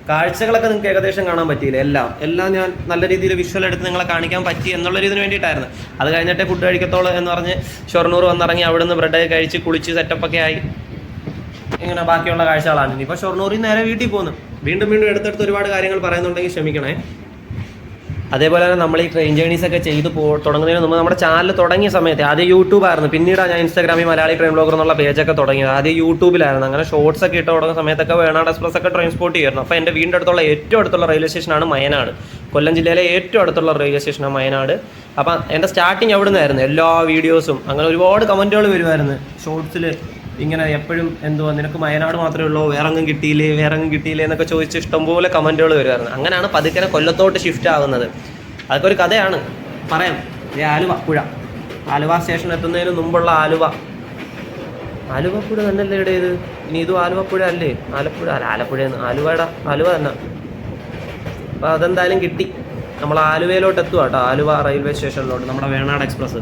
കാഴ്ചകളൊക്കെ നിങ്ങൾക്ക് ഏകദേശം കാണാൻ പറ്റിയില്ല? എല്ലാം. എല്ലാം ഞാൻ നല്ല രീതിയിൽ വിഷ്വൽ എടുത്ത് നിങ്ങളെ കാണിക്കാൻ പറ്റി എന്നുള്ള ഇതിന് വേണ്ടിയിട്ടായിരുന്നു. അത് കഴിഞ്ഞിട്ട് ഫുഡ് കഴിക്കത്തോളൂ എന്ന് പറഞ്ഞ് ഷൊർണൂർ വന്നിറങ്ങി അവിടുന്ന് ബ്രെഡ് കഴിച്ച് കുളിച്ച് സെറ്റപ്പൊക്കെ ആയി. ഇങ്ങനെ ബാക്കിയുള്ള കാഴ്ചകളാണ്. ഇനിയിപ്പോൾ ഷൊർണൂരിൽ നിന്ന് നേരെ വീട്ടിൽ പോകുന്നു. വീണ്ടും വീണ്ടും എടുത്തെടുത്ത് ഒരുപാട് കാര്യങ്ങൾ പറയുന്നുണ്ടെങ്കിൽ ക്ഷമിക്കണേ. അതേപോലെ തന്നെ നമ്മൾ ഈ ട്രെയിൻ ജേണീസ് ഒക്കെ ചെയ്തു പോ തുടങ്ങുന്നതിന് മുമ്പ് നമ്മുടെ ചാനൽ തുടങ്ങിയ സമയത്ത് ആദ്യം യൂട്യൂബായിരുന്നു പിന്നീടാണ് ഞാൻ ഇൻസ്റ്റാഗ്രാമിൽ മലയാളി ട്രെയിൻ ബ്ലോഗർ എന്നുള്ള പേജൊക്കെ തുടങ്ങിയത്. ആദ്യം യൂട്യൂബിലായിരുന്നു അങ്ങനെ ഷോർട്സ് ഒക്കെ ഇട്ട് തുടങ്ങുന്ന സമയത്തൊക്കെ വേണാട് എക്സ്പ്രസ് ഒക്കെ ട്രാൻസ്പോർട്ട് ചെയ്യുന്നു അപ്പോൾ എന്റെ വീടിന്റെ അടുത്തുള്ള ഏറ്റവും അടുത്തുള്ള റെയിൽവേ സ്റ്റേഷനാണ് മയനാട്. കൊല്ലം ജില്ലയിലെ ഏറ്റവും അടുത്തുള്ള റെയിൽവേ സ്റ്റേഷനാണ് മയനാട്. അപ്പം എന്റെ സ്റ്റാർട്ടിങ് അവിടെ നിന്നായിരുന്നു എല്ലാ വീഡിയോസും അങ്ങനെ ഒരുപാട് കമന്റുകൾ വരുമായിരുന്നു. ഷോർട്സിൽ ഇങ്ങനെ എപ്പോഴും എന്തോ നിനക്ക് വയനാട് മാത്രമേ ഉള്ളൂ? വേറെങ്ങും കിട്ടിയില്ലേ? വേറെങ്ങും കിട്ടിയില്ലേ? എന്നൊക്കെ ചോദിച്ച് ഇഷ്ടംപോലെ കമന്റുകൾ വരുമായിരുന്നു അങ്ങനെയാണ് പതുക്കനെ കൊല്ലത്തോട്ട് ഷിഫ്റ്റ് ആകുന്നത് അതൊക്കെ ഒരു കഥയാണ്. പറയാം. ആലുവ പുഴ. ആലുവ സ്റ്റേഷൻ എത്തുന്നതിന് മുമ്പുള്ള ആലുവ. ആലുവപ്പുഴ പുഴ തന്നെയല്ലേ ഇവിടെ ഇത്? ഇനി ഇതും ആലുവപ്പുഴ അല്ലേ? ആലപ്പുഴ അല്ല ആലപ്പുഴയെന്ന് ആലുവയുടെ ആലുവ തന്നെ. അപ്പോൾ അതെന്തായാലും കിട്ടി. നമ്മൾ ആലുവയിലോട്ട് എത്തുക കേട്ടോ. ആലുവ റെയിൽവേ സ്റ്റേഷനിലോട്ട് നമ്മുടെ വേണാട് എക്സ്പ്രസ്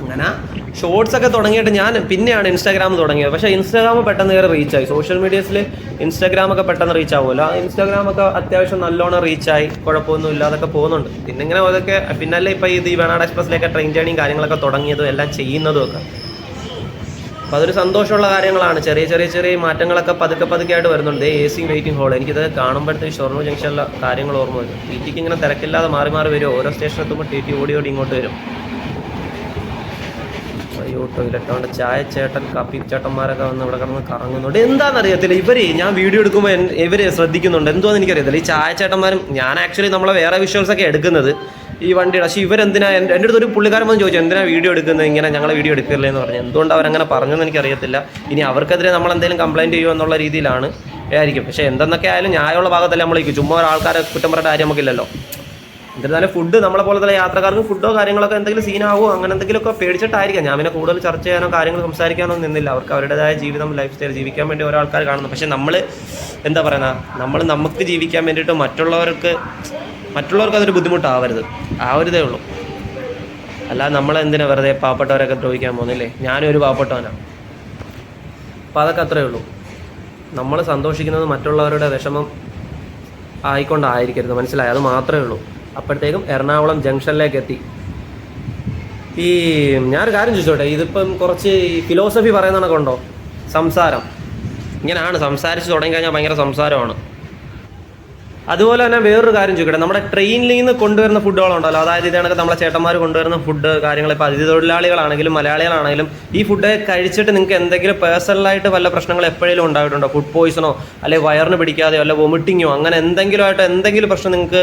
അങ്ങനെ. ഷോർട്സ് ഒക്കെ തുടങ്ങിയിട്ട് ഞാൻ പിന്നെയാണ് ഇൻസ്റ്റാഗ്രാം തുടങ്ങിയത്. പക്ഷേ ഇൻസ്റ്റാഗ്രാം പെട്ടെന്ന് കയറി റീച്ചായി സോഷ്യൽ മീഡിയസിൽ ഇൻസ്റ്റാഗ്രാം ഒക്കെ പെട്ടെന്ന് റീച്ച് ആവുമല്ലോ. ഇൻസ്റ്റാഗ്രാം ഒക്കെ അത്യാവശ്യം നല്ലോണം റീച്ചായി കുഴപ്പമൊന്നും ഇല്ലാതൊക്കെ പോകുന്നുണ്ട്. പിന്നെ ഇങ്ങനെ അതൊക്കെ പിന്നല്ലേ ഇപ്പോൾ ഇത് ഈ വേണാട് എക്സ്പ്രസ്സിലേക്ക് ട്രെയിൻ ജേണിയും കാര്യങ്ങളൊക്കെ തുടങ്ങിയതും എല്ലാം ചെയ്യുന്നതും ഒക്കെ. അപ്പോൾ അതൊരു സന്തോഷമുള്ള കാര്യങ്ങളാണ്. ചെറിയ ചെറിയ ചെറിയ മാറ്റങ്ങളൊക്കെ പതുക്കെ പതുക്കെ ആയിട്ട് വരുന്നുണ്ട്. എ സി വെയിറ്റിംഗ് ഹോൾ എനിക്കിത് കാണുമ്പോഴത്തെ ഷൊർണൂർ ജംഗ്ഷനിലെ കാര്യങ്ങൾ ഓർമ്മ വരും. ടി ടിക്ക് ഇങ്ങനെ തിരക്കില്ലാതെ മാറി മാറി വരും. ഓരോ സ്റ്റേഷൻ എത്തുമ്പോൾ ടി ടി ഓടി ഓടി ഇങ്ങോട്ട് വരും. അയ്യോ ടോയ്ലറ്റ് അവിടെ ചായ ചേട്ടൻ കാപ്പി ചേട്ടന്മാരൊക്കെ വന്ന് ഇവിടെ കിടന്ന് കറങ്ങുന്നുണ്ട്. എന്താണെന്നറിയത്തില്ല ഇവർ ഞാൻ വീഡിയോ എടുക്കുമ്പോൾ ഇവർ ശ്രദ്ധിക്കുന്നുണ്ട്. എന്തോന്ന് എനിക്കറിയത്തില്ല. ഈ ചായ ചേട്ടന്മാരും ഞാൻ ആക്ച്വലി നമ്മളെ വേറെ വിഷ്വൽസ് ഒക്കെ എടുക്കുന്നത് ഈ വണ്ടിയുടെ. പക്ഷേ ഇവരെന്തിനാ എന്റെ എന്റെ അടുത്ത് ഒരു പുള്ളിക്കാരൻ വന്ന് ചോദിച്ചു എന്തിനാ വീഡിയോ എടുക്കുന്നത്? ഇങ്ങനെ ഞങ്ങൾ വീഡിയോ എടുക്കില്ലേ? എന്ന് പറഞ്ഞു. എന്തുകൊണ്ട് അവരങ്ങനെ പറഞ്ഞെന്ന് എനിക്കറിയത്തില്ല. ഇനി അവർക്കെതിരെ നമ്മൾ എന്തെങ്കിലും കംപ്ലയിന്റ് ചെയ്യുമോ എന്നുള്ള രീതിയിലാണ് ആയിരിക്കും. പക്ഷേ എന്തെന്നൊക്കെ ആയാലും ന്യായമുള്ള ഭാഗത്തല്ലേ നമ്മളേക്ക് ചുമ്മാ ഒരാൾക്കാരെ കുറ്റം പറയേണ്ട കാര്യം നമുക്കില്ലല്ലോ. എന്നിരുന്നാലും ഫുഡ് നമ്മളെ പോലെ തന്നെ യാത്രക്കാർക്ക് ഫുഡോ കാര്യങ്ങളൊക്കെ എന്തെങ്കിലും സീനാവോ അങ്ങനെ എന്തെങ്കിലുമൊക്കെ പേടിച്ചിട്ടായിരിക്കാം. ഞാൻ പിന്നെ കൂടുതൽ ചർച്ച ചെയ്യാനോ കാര്യങ്ങൾ സംസാരിക്കാനോ നിന്നില്ല. അവർക്ക് അവരുടേതായ ജീവിതം ലൈഫ് സ്റ്റൈൽ ജീവിക്കാൻ വേണ്ടി ഓരോ ആൾക്കാർ കാണുന്നു. പക്ഷെ നമ്മൾ എന്താ പറയുക നമ്മൾ നമുക്ക് ജീവിക്കാൻ വേണ്ടിയിട്ട് മറ്റുള്ളവർക്ക് മറ്റുള്ളവർക്ക് അതൊരു ബുദ്ധിമുട്ടാവരുത്. ആ ഒരു ഇതേ ഉള്ളൂ. അല്ലാതെ നമ്മളെന്തിനാ വെറുതെ പാവപ്പെട്ടവരൊക്കെ ദ്രോഹിക്കാൻ പോകുന്നില്ലേ? ഞാനും ഒരു പാവപ്പെട്ടവനാണ് അപ്പോൾ അതൊക്കെ അത്രയേ ഉള്ളൂ. നമ്മൾ സന്തോഷിക്കുന്നത് മറ്റുള്ളവരുടെ വിഷമം ആയിക്കൊണ്ടായിരിക്കരുത്. മനസ്സിലായി? അത് മാത്രമേ ഉള്ളൂ. അപ്പോഴത്തേക്കും എറണാകുളം ജംഗ്ഷനിലേക്ക് എത്തി. ഈ ഞാനൊരു കാര്യം ചോദിച്ചോട്ടെ ഇതിപ്പം കുറച്ച് ഫിലോസഫി പറയുന്നതൊക്കെ ഉണ്ടോ? സംസാരം. ഇങ്ങനെയാണ് സംസാരിച്ച് തുടങ്ങി കഴിഞ്ഞാൽ ഭയങ്കര സംസാരമാണ്. അതുപോലെ തന്നെ വേറൊരു കാര്യം ചോദിക്കട്ടെ നമ്മുടെ ട്രെയിനിൽ നിന്ന് കൊണ്ടുവരുന്ന ഫുഡുകളുണ്ടല്ലോ അതായത് ഇതാണെങ്കിൽ നമ്മളെ ചേട്ടന്മാർ കൊണ്ടുവരുന്ന ഫുഡ് കാര്യങ്ങൾ ഇപ്പോൾ അതിഥി തൊഴിലാളികളാണെങ്കിലും മലയാളികളാണെങ്കിലും ഈ ഫുഡ് കഴിച്ചിട്ട് നിങ്ങൾക്ക് എന്തെങ്കിലും പേഴ്സണലായിട്ട് വല്ല പ്രശ്നങ്ങൾ എപ്പോഴും ഉണ്ടായിട്ടുണ്ടോ? ഫുഡ് പോയിസണോ അല്ലെങ്കിൽ വയറിന് പിടിക്കാതെയോ അല്ല വൊമിറ്റിങ്ങോ അങ്ങനെ എന്തെങ്കിലും ആയിട്ട് എന്തെങ്കിലും പ്രശ്നം നിങ്ങൾക്ക്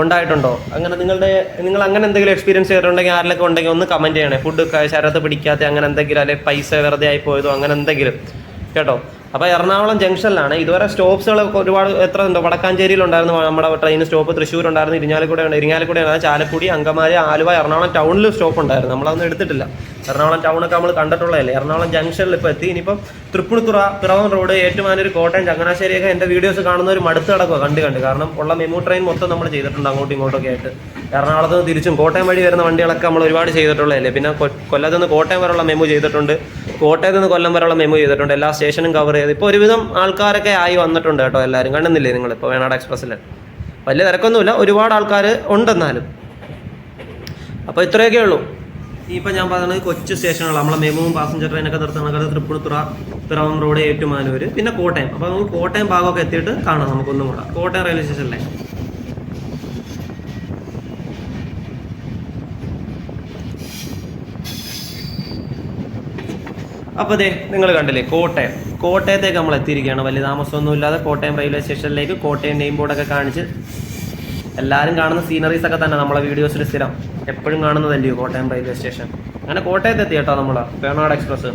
ഉണ്ടായിട്ടുണ്ടോ? അങ്ങനെ നിങ്ങളുടെ നിങ്ങൾ അങ്ങനെ എന്തെങ്കിലും എക്സ്പീരിയൻസ് ചെയ്തിട്ടുണ്ടെങ്കിൽ ആരിലൊക്കെ ഉണ്ടെങ്കിൽ ഒന്ന് കമന്റ് ചെയ്യണേ. ഫുഡ് ശരത്ത് പിടിക്കാത്ത അങ്ങനെ എന്തെങ്കിലും അല്ലെങ്കിൽ പൈസ വെറുതെ ആയി പോയതോ അങ്ങനെ എന്തെങ്കിലും. കേട്ടോ? അപ്പോൾ എറണാകുളം ജംഗ്ഷനിലാണ്. ഇതുവരെ സ്റ്റോപ്സുകൾ ഒരുപാട് എത്ര ഉണ്ടോ? വടക്കാഞ്ചേരിയിലുണ്ടായിരുന്നു നമ്മുടെ ട്രെയിൻ സ്റ്റോപ്പ് തൃശ്ശൂർ ഉണ്ടായിരുന്നു ഇരിഞ്ഞാലക്കുട ഉണ്ട് ഇരിഞ്ഞാലക്കുട ഉണ്ടായിരുന്നു ചാലക്കുടി അങ്കമാലി ആലുവ എറണാകുളം ടൗണിൽ സ്റ്റോപ്പ് ഉണ്ടായിരുന്നു. നമ്മളതൊന്നും എടുത്തിട്ടില്ല. എറണാകുളം ടൗണൊക്കെ നമ്മൾ കണ്ടിട്ടുള്ളതല്ലേ? എറണാകുളം ജംഗ്ഷനിൽ ഇപ്പോൾ എത്തി. ഇനിയിപ്പം തൃപ്പൂണിത്തുറ പിറവം റോഡ് ഏറ്റുമാനൂർ കോട്ടയം ചങ്ങനാശ്ശേരിയൊക്കെ എന്റെ വീഡിയോസ് കാണുന്നവർ മടുത്ത് കിടക്കുക കണ്ട് കണ്ട്. കാരണം ഉള്ള മെമു ട്രെയിൻ മൊത്തം നമ്മൾ ചെയ്തിട്ടുണ്ട് അങ്ങോട്ടും ഇങ്ങോട്ടൊക്കെ ആയിട്ട്. എറണാകുളത്ത് നിന്ന് തിരിച്ചും കോട്ടയം വഴി വരുന്ന വണ്ടികളൊക്കെ നമ്മൾ ഒരുപാട് ചെയ്തിട്ടുള്ളതല്ലേ? പിന്നെ കൊല്ലത്ത് നിന്ന് കോട്ടയം വരെയുള്ള മെമു ചെയ്തിട്ടുണ്ട്. കോട്ടയത്ത് നിന്ന് കൊല്ലം വരെയുള്ള മെമു ചെയ്തിട്ടുണ്ട്. എല്ലാ സ്റ്റേഷനും കവർ ചെയ്ത്. ഇപ്പോൾ ഒരുവിധം ആൾക്കാരൊക്കെ ആയി വന്നിട്ടുണ്ട് കേട്ടോ എല്ലാവരും കണ്ടുന്നില്ലേ നിങ്ങൾ ഇപ്പോൾ വേണാട് എക്സ്പ്രസ്സിൽ വലിയ തിരക്കൊന്നുമില്ല. ഒരുപാട് ആൾക്കാർ ഉണ്ടെന്നാലും. അപ്പോൾ ഇത്രയൊക്കെ ഉള്ളൂ. ഇപ്പം ഞാൻ പറഞ്ഞത് കൊച്ചു സ്റ്റേഷനുകൾ നമ്മളെ മെമുവും പാസഞ്ചർ ട്രെയിനൊക്കെ നിർത്തുന്ന തൃപ്പൂണിത്തുറ പിറവം റോഡ് ഏറ്റുമാനൂർ പിന്നെ കോട്ടയം. അപ്പോൾ നമുക്ക് കോട്ടയം ഭാഗമൊക്കെ എത്തിയിട്ട് കാണാം നമുക്കൊന്നും കൂടെ കോട്ടയം റെയിൽവേ സ്റ്റേഷനിലെ അപ്പോൾ അതെ നിങ്ങൾ കണ്ടില്ലേ കോട്ടയം. കോട്ടയത്തേക്ക് നമ്മൾ എത്തിയിരിക്കുകയാണ്. വലിയ താമസമൊന്നും ഇല്ലാതെ കോട്ടയം റെയിൽവേ സ്റ്റേഷനിലേക്ക് കോട്ടയം നെയിം ബോർഡൊക്കെ കാണിച്ച് എല്ലാവരും കാണുന്ന സീനറീസ് ഒക്കെ തന്നെ നമ്മളെ വീഡിയോസിൽ സ്ഥിരം. എപ്പോഴും കാണുന്നതല്ലയോ കോട്ടയം റെയിൽവേ സ്റ്റേഷൻ അങ്ങനെ കോട്ടയത്ത് എത്തി കേട്ടോ നമ്മൾ വേണാട് എക്സ്പ്രസ്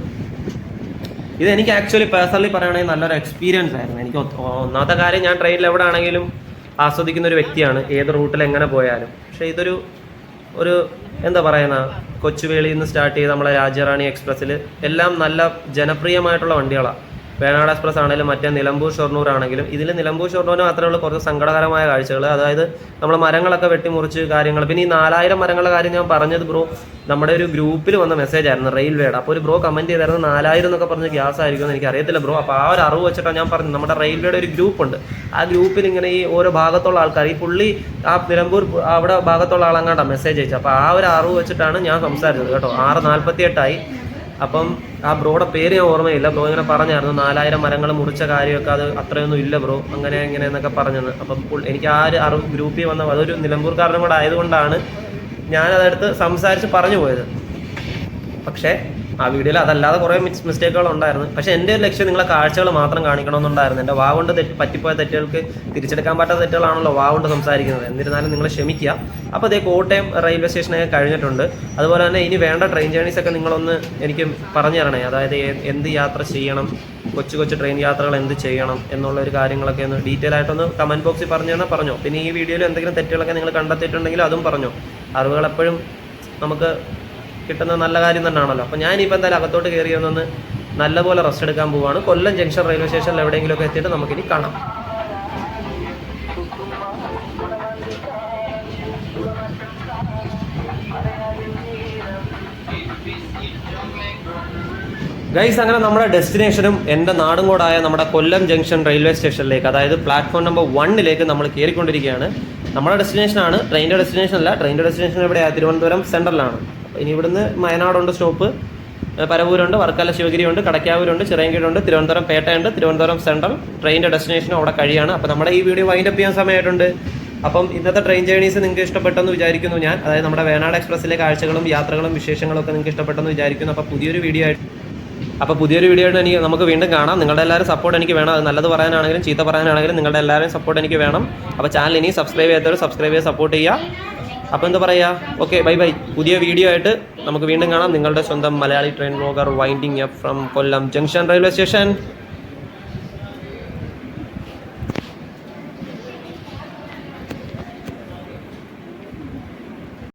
ഇത് എനിക്ക് ആക്ച്വലി പേഴ്സണലി പറയുകയാണെങ്കിൽ നല്ലൊരു എക്സ്പീരിയൻസ് ആയിരുന്നു. എനിക്ക് ഒന്നാമത്തെ കാര്യം ഞാൻ ട്രെയിനിൽ എവിടെ ആണെങ്കിലും ആസ്വദിക്കുന്ന ഒരു വ്യക്തിയാണ്. ഏത് റൂട്ടിൽ എങ്ങനെ പോയാലും. പക്ഷേ ഇതൊരു ഒരു എന്താ പറയുന്ന കൊച്ചുവേളിയിൽ നിന്ന് സ്റ്റാർട്ട് ചെയ്ത് നമ്മളെ രാജ്യറാണി എക്സ്പ്രസ്സിൽ എല്ലാം നല്ല ജനപ്രിയമായിട്ടുള്ള വണ്ടികളാണ് വേണാട് എക്സ്പ്രസ് ആണെങ്കിലും മറ്റേ നിലമ്പൂർ ഷൊർണൂർ ആണെങ്കിലും ഇതിൽ നിലമ്പൂർ ഷൊർണൂർ മാത്രമേ ഉള്ളൂ കുറച്ച് സങ്കടകരമായ കാഴ്ചകൾ അതായത് നമ്മൾ മരങ്ങളൊക്കെ വെട്ടിമുറിച്ച് കാര്യങ്ങൾ പിന്നെ ഈ നാലായിരം മരങ്ങളുടെ കാര്യം ഞാൻ പറഞ്ഞത് ബ്രോ നമ്മുടെ ഒരു ഗ്രൂപ്പിൽ വന്ന മെസ്സേജ് ആയിരുന്നു റെയിൽവേയുടെ. അപ്പോൾ ഒരു ബ്രോ കമന്റ് ചെയ്തായിരുന്നു നാലായിരം എന്നൊക്കെ പറഞ്ഞ് ഗ്യാസ് ആയിരിക്കുമെന്ന് എനിക്ക് അറിയത്തില്ല ബ്രോ. അപ്പോൾ ആ ഒരു അറിവ് വെച്ചിട്ടാണ് ഞാൻ പറഞ്ഞത്. നമ്മുടെ റെയിൽവേയുടെ ഒരു ഗ്രൂപ്പ് ഉണ്ട്. ആ ഗ്രൂപ്പിൽ ഇങ്ങനെ ഈ ഓരോ ഭാഗത്തുള്ള ആൾക്കാർ ഈ പുള്ളി ആ നിലമ്പൂർ അവിടെ ഭാഗത്തുള്ള ആളങ്ങാണ്ടാണ് മെസ്സേജ് അയച്ചത്. അപ്പോൾ ആ ഒരു അറിവ് വെച്ചിട്ടാണ് ഞാൻ സംസാരിച്ചത് കേട്ടോ. ആറ് നാൽപ്പത്തി എട്ടായി അപ്പം ആ ബ്രോയുടെ പേര് ഞാൻ ഓർമ്മയില്ല. ബ്രോ ഇങ്ങനെ പറഞ്ഞായിരുന്നു നാലായിരം മരങ്ങൾ മുറിച്ച കാര്യമൊക്കെ അത് അത്രയൊന്നും ഇല്ല ബ്രോ. അങ്ങനെ ഇങ്ങനെ എന്നൊക്കെ പറഞ്ഞത്. അപ്പം എനിക്ക് ആ ഒരു അറിവ് ഗ്രൂപ്പിൽ വന്ന അതൊരു നിലമ്പൂർക്കാരനും കൂടെ ആയതുകൊണ്ടാണ് ഞാനതെടുത്ത് സംസാരിച്ച് പറഞ്ഞു പോയത്. പക്ഷേ ആ വീഡിയോയിൽ അതല്ലാതെ കുറേ മിസ് മിസ്റ്റേക്കുകൾ ഉണ്ടായിരുന്നു. പക്ഷേ എന്റെ ഒരു ലക്ഷ്യം നിങ്ങളെ കാഴ്ചകൾ മാത്രം കാണിക്കണമെന്നുണ്ടായിരുന്നു. എന്റെ വാ കൊണ്ട് തെറ്റ് പറ്റിപ്പോയ തെറ്റുകൾക്ക് തിരിച്ചെടുക്കാൻ പറ്റാത്ത തെറ്റുകളാണല്ലോ വാ കൊണ്ട് സംസാരിക്കുന്നത്. എന്നിരുന്നാലും നിങ്ങൾ ക്ഷമിക്കുക. അപ്പോൾ അതേ കോട്ടയം റെയിൽവേ സ്റ്റേഷനൊക്കെ കഴിഞ്ഞിട്ടുണ്ട്. അതുപോലെ തന്നെ ഇനി വേണ്ട ട്രെയിൻ ജേണീസ് ഒക്കെ നിങ്ങളൊന്ന് എനിക്ക് പറഞ്ഞു തരണേ. അതായത് എന്ത് യാത്ര ചെയ്യണം? കൊച്ചു കൊച്ചു ട്രെയിൻ യാത്രകൾ എന്ത് ചെയ്യണം? എന്നുള്ള ഒരു കാര്യങ്ങളൊക്കെ ഒന്ന് ഡീറ്റെയിൽ ആയിട്ടൊന്ന് കമന്റ് ബോക്സിൽ പറഞ്ഞു തന്നാൽ പറഞ്ഞോ. പിന്നെ ഈ വീഡിയോയിൽ എന്തെങ്കിലും തെറ്റുകളൊക്കെ നിങ്ങൾ കണ്ടെത്തിയിട്ടുണ്ടെങ്കിൽ അതും പറഞ്ഞോ. അറിവുകൾ എപ്പോഴും നമുക്ക് കിട്ടുന്ന നല്ല കാര്യം തന്നെയാണല്ലോ. അപ്പോൾ ഞാൻ ഇനിയിപ്പോൾ എന്തായാലും അകത്തോട്ട് കയറി വന്നൊന്ന് നല്ലപോലെ റെസ്റ്റ് എടുക്കാൻ പോവാണ്. കൊല്ലം ജംഗ്ഷൻ റെയിൽവേ സ്റ്റേഷനിൽ എവിടെയെങ്കിലുമൊക്കെ എത്തിയിട്ട് നമുക്കിനി കാണാം. ഗൈസ് അങ്ങനെ നമ്മുടെ ഡെസ്റ്റിനേഷനും എന്റെ നാടും കൂടായ നമ്മുടെ കൊല്ലം ജംഗ്ഷൻ റെയിൽവേ സ്റ്റേഷനിലേക്ക് അതായത് പ്ലാറ്റ്ഫോം നമ്പർ വണ്ണിലേക്ക് നമ്മൾ കയറിക്കൊണ്ടിരിക്കുകയാണ് നമ്മുടെ ഡെസ്റ്റിനേഷനാണ് ട്രെയിനിന്റെ ഡെസ്റ്റിനേഷൻ അല്ല ട്രെയിനിന്റെ ഡെസ്റ്റിനേഷൻ എവിടെയാണ് തിരുവനന്തപുരം സെൻട്രലാണ് ഇനി ഇവിടുന്ന് വയനാടുണ്ട് സ്റ്റോപ്പ്. പരവൂരുണ്ട് വർക്കല ശിവഗിരിയുണ്ട് കടക്കാവൂരുണ്ട് ചിറയൻകീഴുണ്ട് തിരുവനന്തപുരം പേട്ടയുണ്ട് തിരുവനന്തപുരം സെൻട്രൽ ട്രെയിനിന്റെ ഡെസ്റ്റിനേഷൻ അവിടെ കഴിയാണ്. അപ്പോൾ നമ്മുടെ ഈ വീഡിയോ വൈൻഡ് അപ്പ് ചെയ്യാൻ സമയമായിട്ടുണ്ട്. അപ്പം ഇന്നത്തെ ട്രെയിൻ ജേണീസ് നിങ്ങൾക്ക് ഇഷ്ടപ്പെട്ടെന്ന് വിചാരിക്കുന്നു ഞാൻ. അതായത് നമ്മുടെ വേണാട് എക്സ്പ്രസ്സിലെ കാഴ്ചകളും യാത്രകളും വിശേഷങ്ങളും ഒക്കെ നിങ്ങൾക്ക് ഇഷ്ടപ്പെട്ടെന്ന് വിചാരിക്കുന്നു. അപ്പോൾ പുതിയൊരു വീഡിയോ ആയിട്ട് അപ്പോൾ പുതിയൊരു വീഡിയോ ആയിട്ട് എനിക്ക് നമുക്ക് വീണ്ടും കാണാം. നിങ്ങളുടെ എല്ലാവരും സപ്പോർട്ട് എനിക്ക് വേണം. അത് നല്ലത് പറയാനാണെങ്കിലും ചീത്ത പറയാനാണെങ്കിലും നിങ്ങളുടെ എല്ലാവരും സപ്പോർട്ട് എനിക്ക് വേണം. അപ്പോൾ ചാനൽ ഇനി സബ്സ്ക്രൈബ് ചെയ്യാത്തവർ സബ്സ്ക്രൈബ് ചെയ്ത് സപ്പോർട്ട് ചെയ്യുക. അപ്പോൾ എന്താ പറയുക ഓക്കെ ബൈ ബൈ പുതിയ വീഡിയോ ആയിട്ട് നമുക്ക് വീണ്ടും കാണാം. നിങ്ങളുടെ സ്വന്തം Malayali train vlogger winding up from Kollam junction railway station